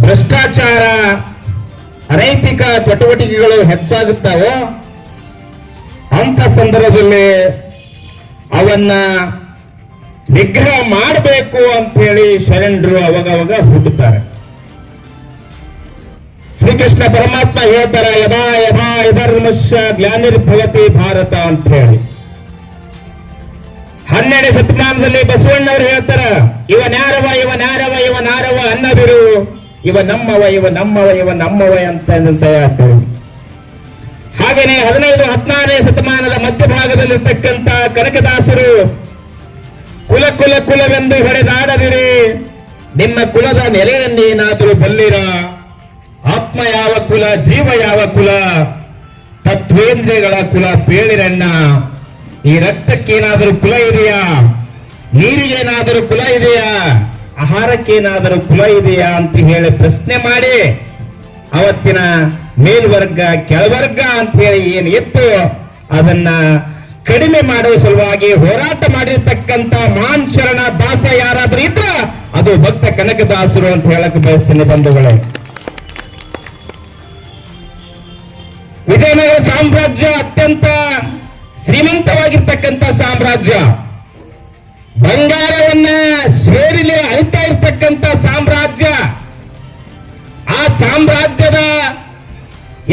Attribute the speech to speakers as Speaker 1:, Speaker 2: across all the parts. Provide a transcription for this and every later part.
Speaker 1: ಭ್ರಷ್ಟಾಚಾರ, ಅನೈತಿಕ ಚಟುವಟಿಕೆಗಳು ಹೆಚ್ಚಾಗುತ್ತಾವೋ, ಅಂತ ಸಂದರ್ಭದಲ್ಲಿ ಅವನ್ನ ನಿಗ್ರಹ ಮಾಡಬೇಕು ಅಂತ ಹೇಳಿ ಶರಣರು ಅವಾಗವಾಗ ಹುಟ್ಟುತ್ತಾರೆ. ಶ್ರೀಕೃಷ್ಣ ಪರಮಾತ್ಮ ಹೇಳ್ತಾರ, ಯದಾ ಯದಾ ಯಧರ್ಮಶ್ಯ ಜ್ಞಾನಿರ್ಭವತಿ ಭಾರತ ಅಂತ ಹೇಳಿ. ಹನ್ನೆರಡನೇ ಶತಮಾನದಲ್ಲಿ ಬಸವಣ್ಣವರು ಹೇಳ್ತಾರ ಇವನ್ಯಾರವ ಇವ ನಾರವ ಅನ್ನದಿರು. ಇವ ನಮ್ಮವ ಇವ ನಮ್ಮವ ಇವ ನಮ್ಮವ ಅಂತ ಹೇಳ್ತಾರೆ. ಹಾಗೇನೆ ಹದಿನೈದು, ಹದಿನಾರನೇ ಶತಮಾನದ ಮಧ್ಯಭಾಗದಲ್ಲಿರ್ತಕ್ಕಂಥ ಕನಕದಾಸರು, ಕುಲ ಕುಲ, ಕುಲವೆಂದು ಹೊಡೆದಾಡದಿರಿ. ನಿಮ್ಮ ಕುಲದ ನೆಲೆಯನ್ನೇನಾದರೂ ಬಲ್ಲಿರ. ಆತ್ಮ ಯಾವ ಕುಲ, ಜೀವ ಯಾವ ಕುಲ, ತತ್ವೇಂದ್ರಿಯಗಳ ಕುಲ ಪೇಳಿರಣ್ಣ. ಈ ರಕ್ತಕ್ಕೇನಾದರೂ ಕುಲ ಇದೆಯಾ? ನೀರಿಗೇನಾದರೂ ಕುಲ ಇದೆಯಾ? ಆಹಾರಕ್ಕೇನಾದರೂ ಕುಲ ಇದೆಯಾ ಅಂತ ಹೇಳಿ ಪ್ರಶ್ನೆ ಮಾಡಿ. ಅವತ್ತಿನ ಮೇಲ್ವರ್ಗ, ಕೆಳವರ್ಗ ಅಂತ ಹೇಳಿ ಏನು ಇತ್ತು ಅದನ್ನ ಕಡಿಮೆ ಮಾಡುವ ಸಲುವಾಗಿ ಹೋರಾಟ ಮಾಡಿರ್ತಕ್ಕಂತ ಮಾನ್ ಶರಣ ದಾಸ ಯಾರಾದ್ರೂ ಇದ್ರ ಅದು ಭಕ್ತ ಕನಕದಾಸರು ಅಂತ ಹೇಳಕ್ ಬಯಸ್ತೇನೆ ಬಂಧುಗಳೇ. ವಿಜಯನಗರ ಸಾಮ್ರಾಜ್ಯ ಅತ್ಯಂತ ಶ್ರೀಮಂತವಾಗಿರ್ತಕ್ಕಂಥ ಸಾಮ್ರಾಜ್ಯ. ಬಂಗಾರವನ್ನ ಸೇರಿಲಿ ಅರಿತಾ ಇರ್ತಕ್ಕಂಥ ಸಾಮ್ರಾಜ್ಯ. ಆ ಸಾಮ್ರಾಜ್ಯದ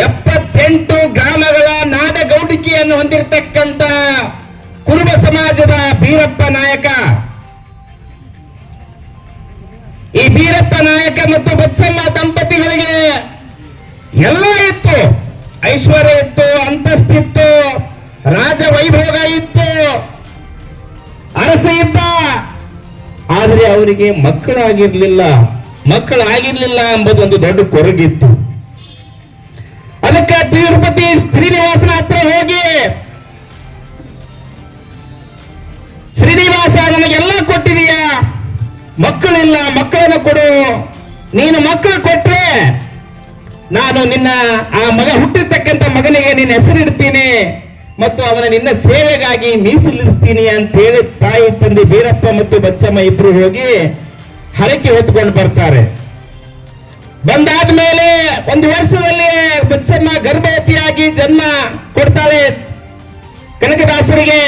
Speaker 1: ಎಪ್ಪತ್ತೆಂಟು ಗ್ರಾಮಗಳ ನಾಡಗೌಡಿಕೆಯನ್ನು ಹೊಂದಿರತಕ್ಕಂಥ ಕುರುಬ ಸಮಾಜದ ಬೀರಪ್ಪ ನಾಯಕ. ಈ ಬೀರಪ್ಪ ನಾಯಕ ಮತ್ತು ಬಚ್ಚಮ್ಮ ದಂಪತಿಗಳಿಗೆ ಎಲ್ಲ ಇತ್ತು. ಐಶ್ವರ್ಯ ಇತ್ತು ಅಂತಸ್ತಿತ್ತು ರಾಜ ವೈಭೋಗ ಇತ್ತು. ಅರಸ ಇದ್ದ. ಆದ್ರೆ ಅವರಿಗೆ ಮಕ್ಕಳಾಗಿರ್ಲಿಲ್ಲ. ಮಕ್ಕಳಾಗಿರ್ಲಿಲ್ಲ ಎಂಬುದು ಒಂದು ದೊಡ್ಡ ಕೊರಗಿತ್ತು. ಅದಕ್ಕೆ ತಿರುಪತಿ ಶ್ರೀನಿವಾಸನ ಹತ್ರ ಹೋಗಿ. ಶ್ರೀನಿವಾಸ, ನನಗೆಲ್ಲ ಕೊಟ್ಟಿದೀಯ. ಮಕ್ಕಳಿಲ್ಲ, ಮಕ್ಕಳನ್ನು ಕೊಡು. ನೀನು ಮಕ್ಕಳು ಕೊಟ್ರೆ ನಾನು ನಿನ್ನ ಆ ಮಗ ಹುಟ್ಟಿರ್ತಕ್ಕಂಥ ಮಗನಿಗೆ ನಿನ್ನ ಹೆಸರಿಡ್ತೀನಿ. ಮತ್ತು ಅವನ ನಿನ್ನ ಸೇವೆಗಾಗಿ ಮೀಸಲಿಸ್ತೀನಿ ಅಂತ ಹೇಳಿ ತಾಯಿ ತಂದೆ ಬೀರಪ್ಪ ಮತ್ತು ಬಚ್ಚಮ್ಮ ಇಬ್ರು ಹೋಗಿ ಹರಕೆ ಹೊತ್ಕೊಂಡು ಬರ್ತಾರೆ. ಬಂದಾದ ಮೇಲೆ ಒಂದು ವರ್ಷದಲ್ಲಿ ಬಚ್ಚಮ್ಮ ಗರ್ಭವತಿಯಾಗಿ ಜನ್ಮ ಕೊಡ್ತಾಳೆ. ಕನಕದಾಸರಿಗೆ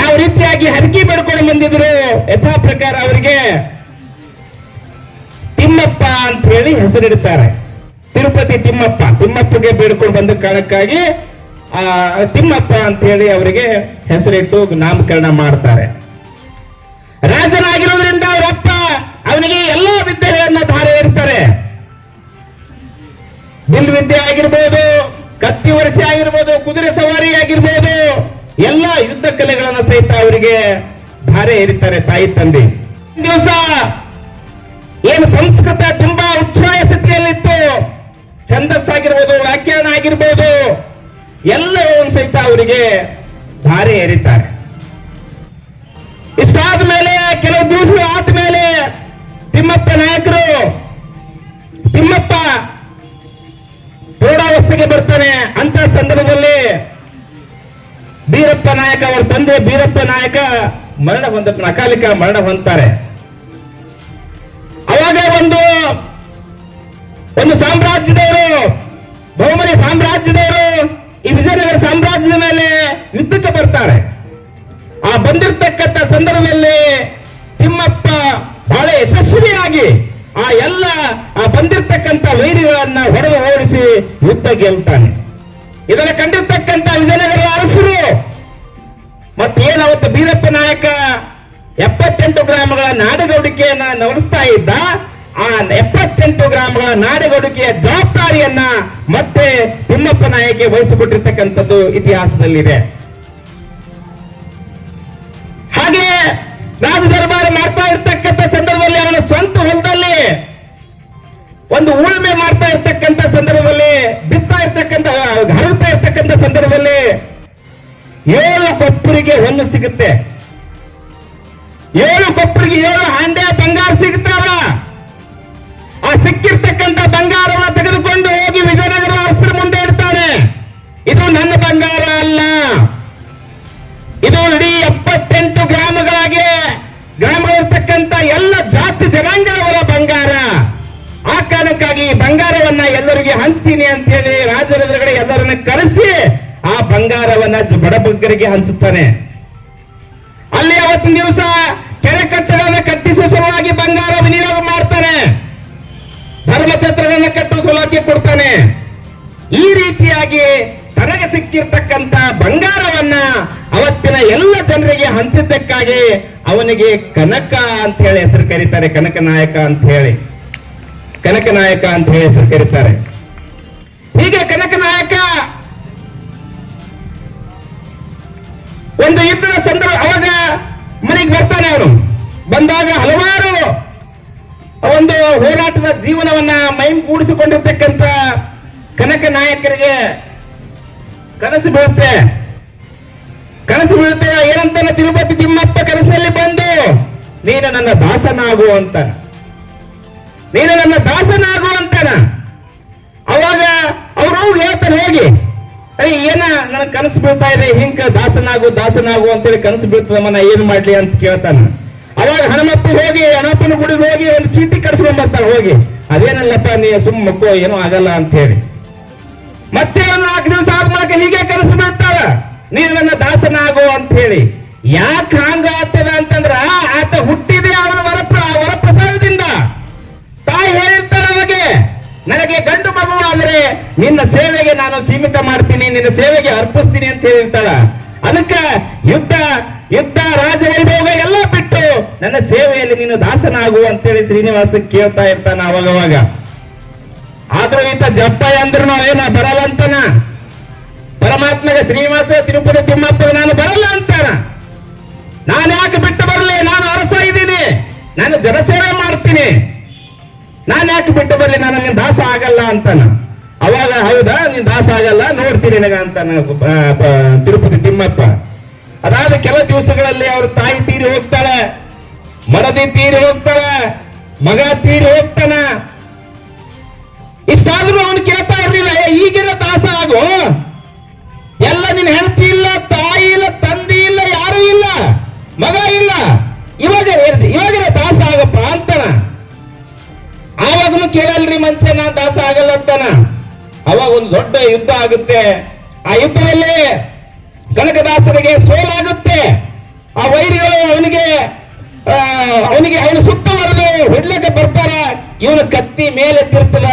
Speaker 1: ಯಾವ ರೀತಿಯಾಗಿ ಹರಕೆ ಪಡ್ಕೊಂಡು ಬಂದಿದ್ರು? ಯಥಾ ಪ್ರಕಾರ ಅವರಿಗೆ ತಿಮ್ಮಪ್ಪ ಅಂತ ಹೇಳಿ ಹೆಸರಿಡ್ತಾರೆ. ತಿರುಪತಿ ತಿಮ್ಮಪ್ಪ. ತಿಮ್ಮಪ್ಪಗೆ ಬೇಡ್ಕೊಂಡು ಬಂದ ಕಾರಣಕ್ಕಾಗಿ ತಿಮ್ಮಪ್ಪ ಅಂತ ಹೇಳಿ ಅವರಿಗೆ ಹೆಸರಿಟ್ಟು ನಾಮಕರಣ ಮಾಡ್ತಾರೆ. ರಾಜನಾಗಿರೋದ್ರಿಂದ ಅವರಪ್ಪ ಅವನಿಗೆ ಎಲ್ಲ ವಿದ್ಯೆಗಳನ್ನ ಧಾರೆ ಇರ್ತಾರೆ ಬಿಲ್ ವಿದ್ಯೆ ಆಗಿರ್ಬೋದು, ಕತ್ತಿ ವರಸೆ ಆಗಿರ್ಬೋದು, ಕುದುರೆ ಸವಾರಿ ಆಗಿರ್ಬೋದು, ಎಲ್ಲ ಯುದ್ಧ ಕಲೆಗಳನ್ನ ಸಹಿತ ಅವರಿಗೆ ಧಾರೆ ಏರಿತಾರೆ ತಾಯಿ ತಂದೆ. ದಿವಸ ಏನು ಸಂಸ್ಕೃತ ತುಂಬಾ ಉಚ್ಛ್ರಾಯ ಸ್ಥಿತಿಯಲ್ಲಿತ್ತು. ಛಂದಸ್ಸಾಗಿರ್ಬೋದು, ವ್ಯಾಖ್ಯಾನ ಆಗಿರ್ಬೋದು ಎಲ್ಲವೂ ಸಹಿತ ಅವರಿಗೆ ಧಾರೆ ಏರಿತಾರೆ ಇಷ್ಟಾದ ಮೇಲೆ, ಕೆಲವು ದಿವಸ ಆದ್ಮೇಲೆ ತಿಮ್ಮಪ್ಪ ನಾಯಕರು ತಿಮ್ಮಪ್ಪ ಪ್ರೌಢಾವಸ್ಥೆಗೆ ಬರ್ತಾನೆ. ಅಂತ ಸಂದರ್ಭದಲ್ಲಿ ಬೀರಪ್ಪ ನಾಯಕ, ಅವರ ತಂದೆ ಬೀರಪ್ಪ ನಾಯಕ ಮರಣ ಹೊಂದ ಅಕಾಲಿಕ ಮರಣ ಹೊಂದ್ತಾರೆ. ಅವಾಗ ಒಂದು ಒಂದು ಸಾಮ್ರಾಜ್ಯದವರು, ಬಹುಮನಿ ಸಾಮ್ರಾಜ್ಯದವರು ಈ ವಿಜಯನಗರ ಸಾಮ್ರಾಜ್ಯದ ಮೇಲೆ ಯುದ್ಧಕ್ಕೆ ಬರ್ತಾರೆ. ಆ ಬಂದಿರತಕ್ಕಂತ ಸಂದರ್ಭದಲ್ಲಿ ತಿಮ್ಮಪ್ಪ ಬಹಳ ಯಶಸ್ವಿಯಾಗಿ ಆ ಎಲ್ಲ, ಆ ಬಂದಿರತಕ್ಕಂತ ವೈರಿಗಳನ್ನ ಹೊಡೆದು ಓಡಿಸಿ ಯುದ್ಧ ಗೆಲ್ತಾನೆ. ಇದನ್ನು ಕಂಡಿರ್ತಕ್ಕಂತ ವಿಜಯನಗರ ಅರಸರು ಮತ್ತೇನು ಅವತ್ತು ಬೀರಪ್ಪ ನಾಯಕ ಎಪ್ಪತ್ತೆಂಟು ಗ್ರಾಮಗಳ ನಾಡಗೌಡಿಕೆಯನ್ನ ನಡೆಸ್ತಾ ಇದ್ದ ಆ ಎಪ್ಪತ್ತೆಂಟು ಗ್ರಾಮಗಳ ನಾಡಿಗೊಡುಗೆಯ ಜವಾಬ್ದಾರಿಯನ್ನ ಮತ್ತೆ ತಿಮ್ಮಪ್ಪ ನಾಯಕಿ ವಹಿಸಿಕೊಟ್ಟಿರ್ತಕ್ಕಂಥದ್ದು ಇತಿಹಾಸದಲ್ಲಿದೆ. ಹಾಗೆ ರಾಜ ದರ್ಬಾರ್ ಮಾಡ್ತಾ ಇರ್ತಕ್ಕಂಥ ಸಂದರ್ಭದಲ್ಲಿ ಅವನ ಸ್ವಂತ ಹೊಲದಲ್ಲಿ ಒಂದು ಉಳುಮೆ ಮಾಡ್ತಾ ಇರ್ತಕ್ಕಂಥ ಸಂದರ್ಭದಲ್ಲಿ, ಬಿತ್ತಾ ಇರ್ತಕ್ಕಂಥ, ಹರಡ್ತಾ ಇರ್ತಕ್ಕಂಥ ಸಂದರ್ಭದಲ್ಲಿ ಏಳು ಕೊಪ್ಪರಿಗೆ ಒಂದು ಸಿಗುತ್ತೆ. ಏಳು ಕೊಪ್ಪರಿಗೆ ಏಳು ಹಾಂಡೆ ಬಂಗಾರ ಸಿಗ್ತಾವ ಆ ಸಿಕ್ಕಿರ್ತಕ್ಕಂಥ ಬಂಗಾರವನ್ನ ತೆಗೆದುಕೊಂಡು ಹೋಗಿ ವಿಜಯನಗರ ಅಸ್ತ್ರ ಮುಂದೆ ಇಡ್ತಾನೆ. ಇದು ನನ್ನ ಬಂಗಾರ ಅಲ್ಲ. ಇದು ಇಡೀ ಎಪ್ಪತ್ತೆಂಟು ಗ್ರಾಮಗಳಾಗಿ ಗ್ರಾಮಗಳಿರ್ತಕ್ಕಂಥ ಎಲ್ಲ ಜಾತಿ ಜನಾಂಗದವರ ಬಂಗಾರ. ಆ ಕಾರಣಕ್ಕಾಗಿ ಈ ಬಂಗಾರವನ್ನ ಎಲ್ಲರಿಗೆ ಹಂಚ್ತೀನಿ ಅಂತ ಹೇಳಿ ರಾಜರ ಎದುರುಗಡೆ ಎಲ್ಲರನ್ನ ಕರೆಸಿ ಆ ಬಂಗಾರವನ್ನ ಬಡಬಗ್ಗರಿಗೆ ಹಂಚುತ್ತಾನೆ. ಅಲ್ಲಿ ಅವತ್ತಿನ ದಿವಸ ಕೆರೆ ಕಟ್ಟಡವನ್ನು ಕಟ್ಟಿಸುವ ಸಲುವಾಗಿ ಬಂಗಾರ ವಿನಿಯೋಗ ಮಾಡ್ತಾರೆ ಧರ್ಮಛತ್ರಗಳನ್ನು ಕಟ್ಟು ಸಲುವಾಗಿ ಕೊಡ್ತಾನೆ. ಈ ರೀತಿಯಾಗಿ ತನಗೆ ಸಿಕ್ಕಿರ್ತಕ್ಕಂತ ಬಂಗಾರವನ್ನ ಅವತ್ತಿನ ಎಲ್ಲ ಜನರಿಗೆ ಹಂಚಿದ್ದಕ್ಕಾಗಿ ಅವನಿಗೆ ಕನಕ ಅಂತ ಹೇಳಿ ಹೆಸರು ಕರೀತಾರೆ. ಕನಕ ನಾಯಕ ಅಂತ ಹೇಳಿ. ಕನಕ ನಾಯಕ ಅಂತ ಹೇಳಿ ಹೆಸರು ಕರೀತಾರೆ. ಹೀಗೆ ಕನಕ ನಾಯಕ ಒಂದು ಯುದ್ಧದ ಸಂದರ್ಭ ಅವಾಗ ಮನೆಗೆ ಬರ್ತಾನೆ ಅವನು. ಬಂದಾಗ ಹಲವಾರು ಒಂದು ಹೋರಾಟದ ಜೀವನವನ್ನ ಮೈಗೂಡಿಸಿಕೊಂಡಿರ್ತಕ್ಕಂಥ ಕನಕ ನಾಯಕರಿಗೆ ಕನಸು ಬೀಳುತ್ತೆ. ಕನಸು ಬೀಳುತ್ತೆ. ಏನಂತಾನೆ ತಿರುಪತಿ ತಿಮ್ಮಪ್ಪ ಕನಸಲ್ಲಿ ಬಂದು, ನೀನು ನನ್ನ ದಾಸನಾಗು ಅಂತ ನೀನು ನನ್ನ ದಾಸನಾಗು ಅಂತಾನ. ಅವಾಗ ಅವರು ಹೇಳ್ತಾರೆ ಹೋಗಿ? ಅಯ್ಯ ಏನ ನನ್ನ ಕನಸು ಬೀಳ್ತಾ ಇದೆ. ಹಿಂಗ ದಾಸನಾಗು ದಾಸನಾಗು ಅಂತೇಳಿ ಕನಸು ಬೀಳ್ತದಮ್ಮ ನಾ ಏನ್ ಮಾಡ್ಲಿ ಅಂತ ಕೇಳ್ತಾನ. ಅವಾಗ ಹನುಮಪ್ಪ ಹೋಗಿ ಹನುಮಪ್ಪನ ಗುಡಿಗೆ ಹೋಗಿ, ಒಂದು ಚೀಟಿ ಕಟ್ಸ್ಕೊಂಡ್ ಬರ್ತಾನೆ ಹೋಗಿ. ಅದೇನಲ್ಲಪ್ಪ, ನೀ ಸುಮ್ಮ ಮಕ್ಕೋ, ಏನೂ ಆಗಲ್ಲ ಅಂತ ಹೇಳಿ. ಮತ್ತೆ ಒಂದು ನಾಲ್ಕು ದಿವಸ ಆದ್ಮೇಲೆ ಹೀಗೆ ಕನಸು ಮಾಡ್ತಾವ ನೀನು ನನ್ನ ದಾಸನಾಗೋ ಅಂತ ಹೇಳಿ. ಯಾಕೆ ಹಾಂಗ ಆಗ್ತದ ಅಂತಂದ್ರ, ಆತ ಹುಟ್ಟಿದೆ ಅವನ ವರಪ್ರ ವರಪ್ರಸಾದದಿಂದ. ತಾಯಿ ಹೇಳಿರ್ತಾಳೆ ಅವಾಗೆ ನನಗೆ ಗಂಡು ಮಗು ಆದ್ರೆ ನಿನ್ನ ಸೇವೆಗೆ ನಾನು ಸೀಮಿತ ಮಾಡ್ತೀನಿ, ನಿನ್ನ ಸೇವೆಗೆ ಅರ್ಪಿಸ್ತೀನಿ ಅಂತ ಹೇಳಿರ್ತಾಳ. ಅದಕ್ಕೆ ಯುದ್ಧ ಯುದ್ಧ ರಾಜವೈಭೋಗ ಎಲ್ಲ ಬಿಟ್ಟು ನನ್ನ ಸೇವೆಯಲ್ಲಿ ನೀನು ದಾಸನಾಗು ಅಂತೇಳಿ ಶ್ರೀನಿವಾಸ ಕೇಳ್ತಾ ಇರ್ತಾನ ಅವಾಗವಾಗ. ಆದ್ರೂ ಈತ ಜಪ್ಪ ಅಂದ್ರೂ ಏನ ಬರಲ್ಲ ಅಂತಾನ ಪರಮಾತ್ಮಗೆ ಶ್ರೀನಿವಾಸ ತಿರುಪತಿ ತಿಮ್ಮಪ್ಪ ನಾನು ಬರಲ್ಲ ಅಂತಾನ? ನಾನು ಯಾಕೆ ಬಿಟ್ಟು ಬರಲಿ? ನಾನು ಅರಸ ಇದ್ದೀನಿ. ನಾನು ಜನಸೇವೆ ಮಾಡ್ತೀನಿ. ನಾನು ಯಾಕೆ ಬಿಟ್ಟು ಬರಲಿ? ನಾನು ನಿನ್ ದಾಸ ಆಗಲ್ಲ ಅಂತಾನ? ಅವಾಗ ಹೌದಾ? ನೀನ್ ದಾಸ ಆಗಲ್ಲ? ನೋಡ್ತೀನಿ ನನಗ ಅಂತಾನ ತಿರುಪತಿ ತಿಮ್ಮಪ್ಪ. ಅದಾದ ಕೆಲ ದಿವಸಗಳಲ್ಲಿ ಅವ್ರ ತಾಯಿ ತೀರಿ ಹೋಗ್ತಾಳೆ ಮಡದಿ ತೀರಿ ಹೋಗ್ತಾಳೆ, ಮಗ ತೀರಿ ಹೋಗ್ತಾನ. ಇಷ್ಟಾದ್ರೂ ಅವನು ಕೇಳ್ತಾ ಇರ್ಲಿಲ್ಲ ಈಗಿನ ದಾಸ ಆಗು. ಎಲ್ಲ ನಿನ್ ಹೆಂಡತಿ ಇಲ್ಲ, ತಾಯಿ ಇಲ್ಲ, ತಂದೆ ಇಲ್ಲ, ಯಾರು ಇಲ್ಲ, ಮಗ ಇಲ್ಲ. ಇವಾಗ ಇವಾಗಿನ ದಾಸ ಆಗಪ್ಪ ಅಂತಾನ. ಆವಾಗನು ಕೇಳಲ್ರಿ ಮನ್ಸೆ, ನಾನ್ ದಾಸ ಆಗಲ್ಲ ಅಂತಾನ. ಅವಾಗ ಒಂದು ದೊಡ್ಡ ಯುದ್ಧ ಆಗುತ್ತೆ. ಆ ಯುದ್ಧದಲ್ಲಿ ಕನಕದಾಸರಿಗೆ ಸೋಲಾಗುತ್ತೆ. ಆ ವೈರಿಗಳು ಅವನಿಗೆ ಅವನಿಗೆ ಅವನು ಸುತ್ತವರೆದು ಹೊಡ್ಲಕ್ಕೆ ಬರ್ತಾರ. ಇವನು ಕತ್ತಿ ಮೇಲೆ ತಿರ್ತದ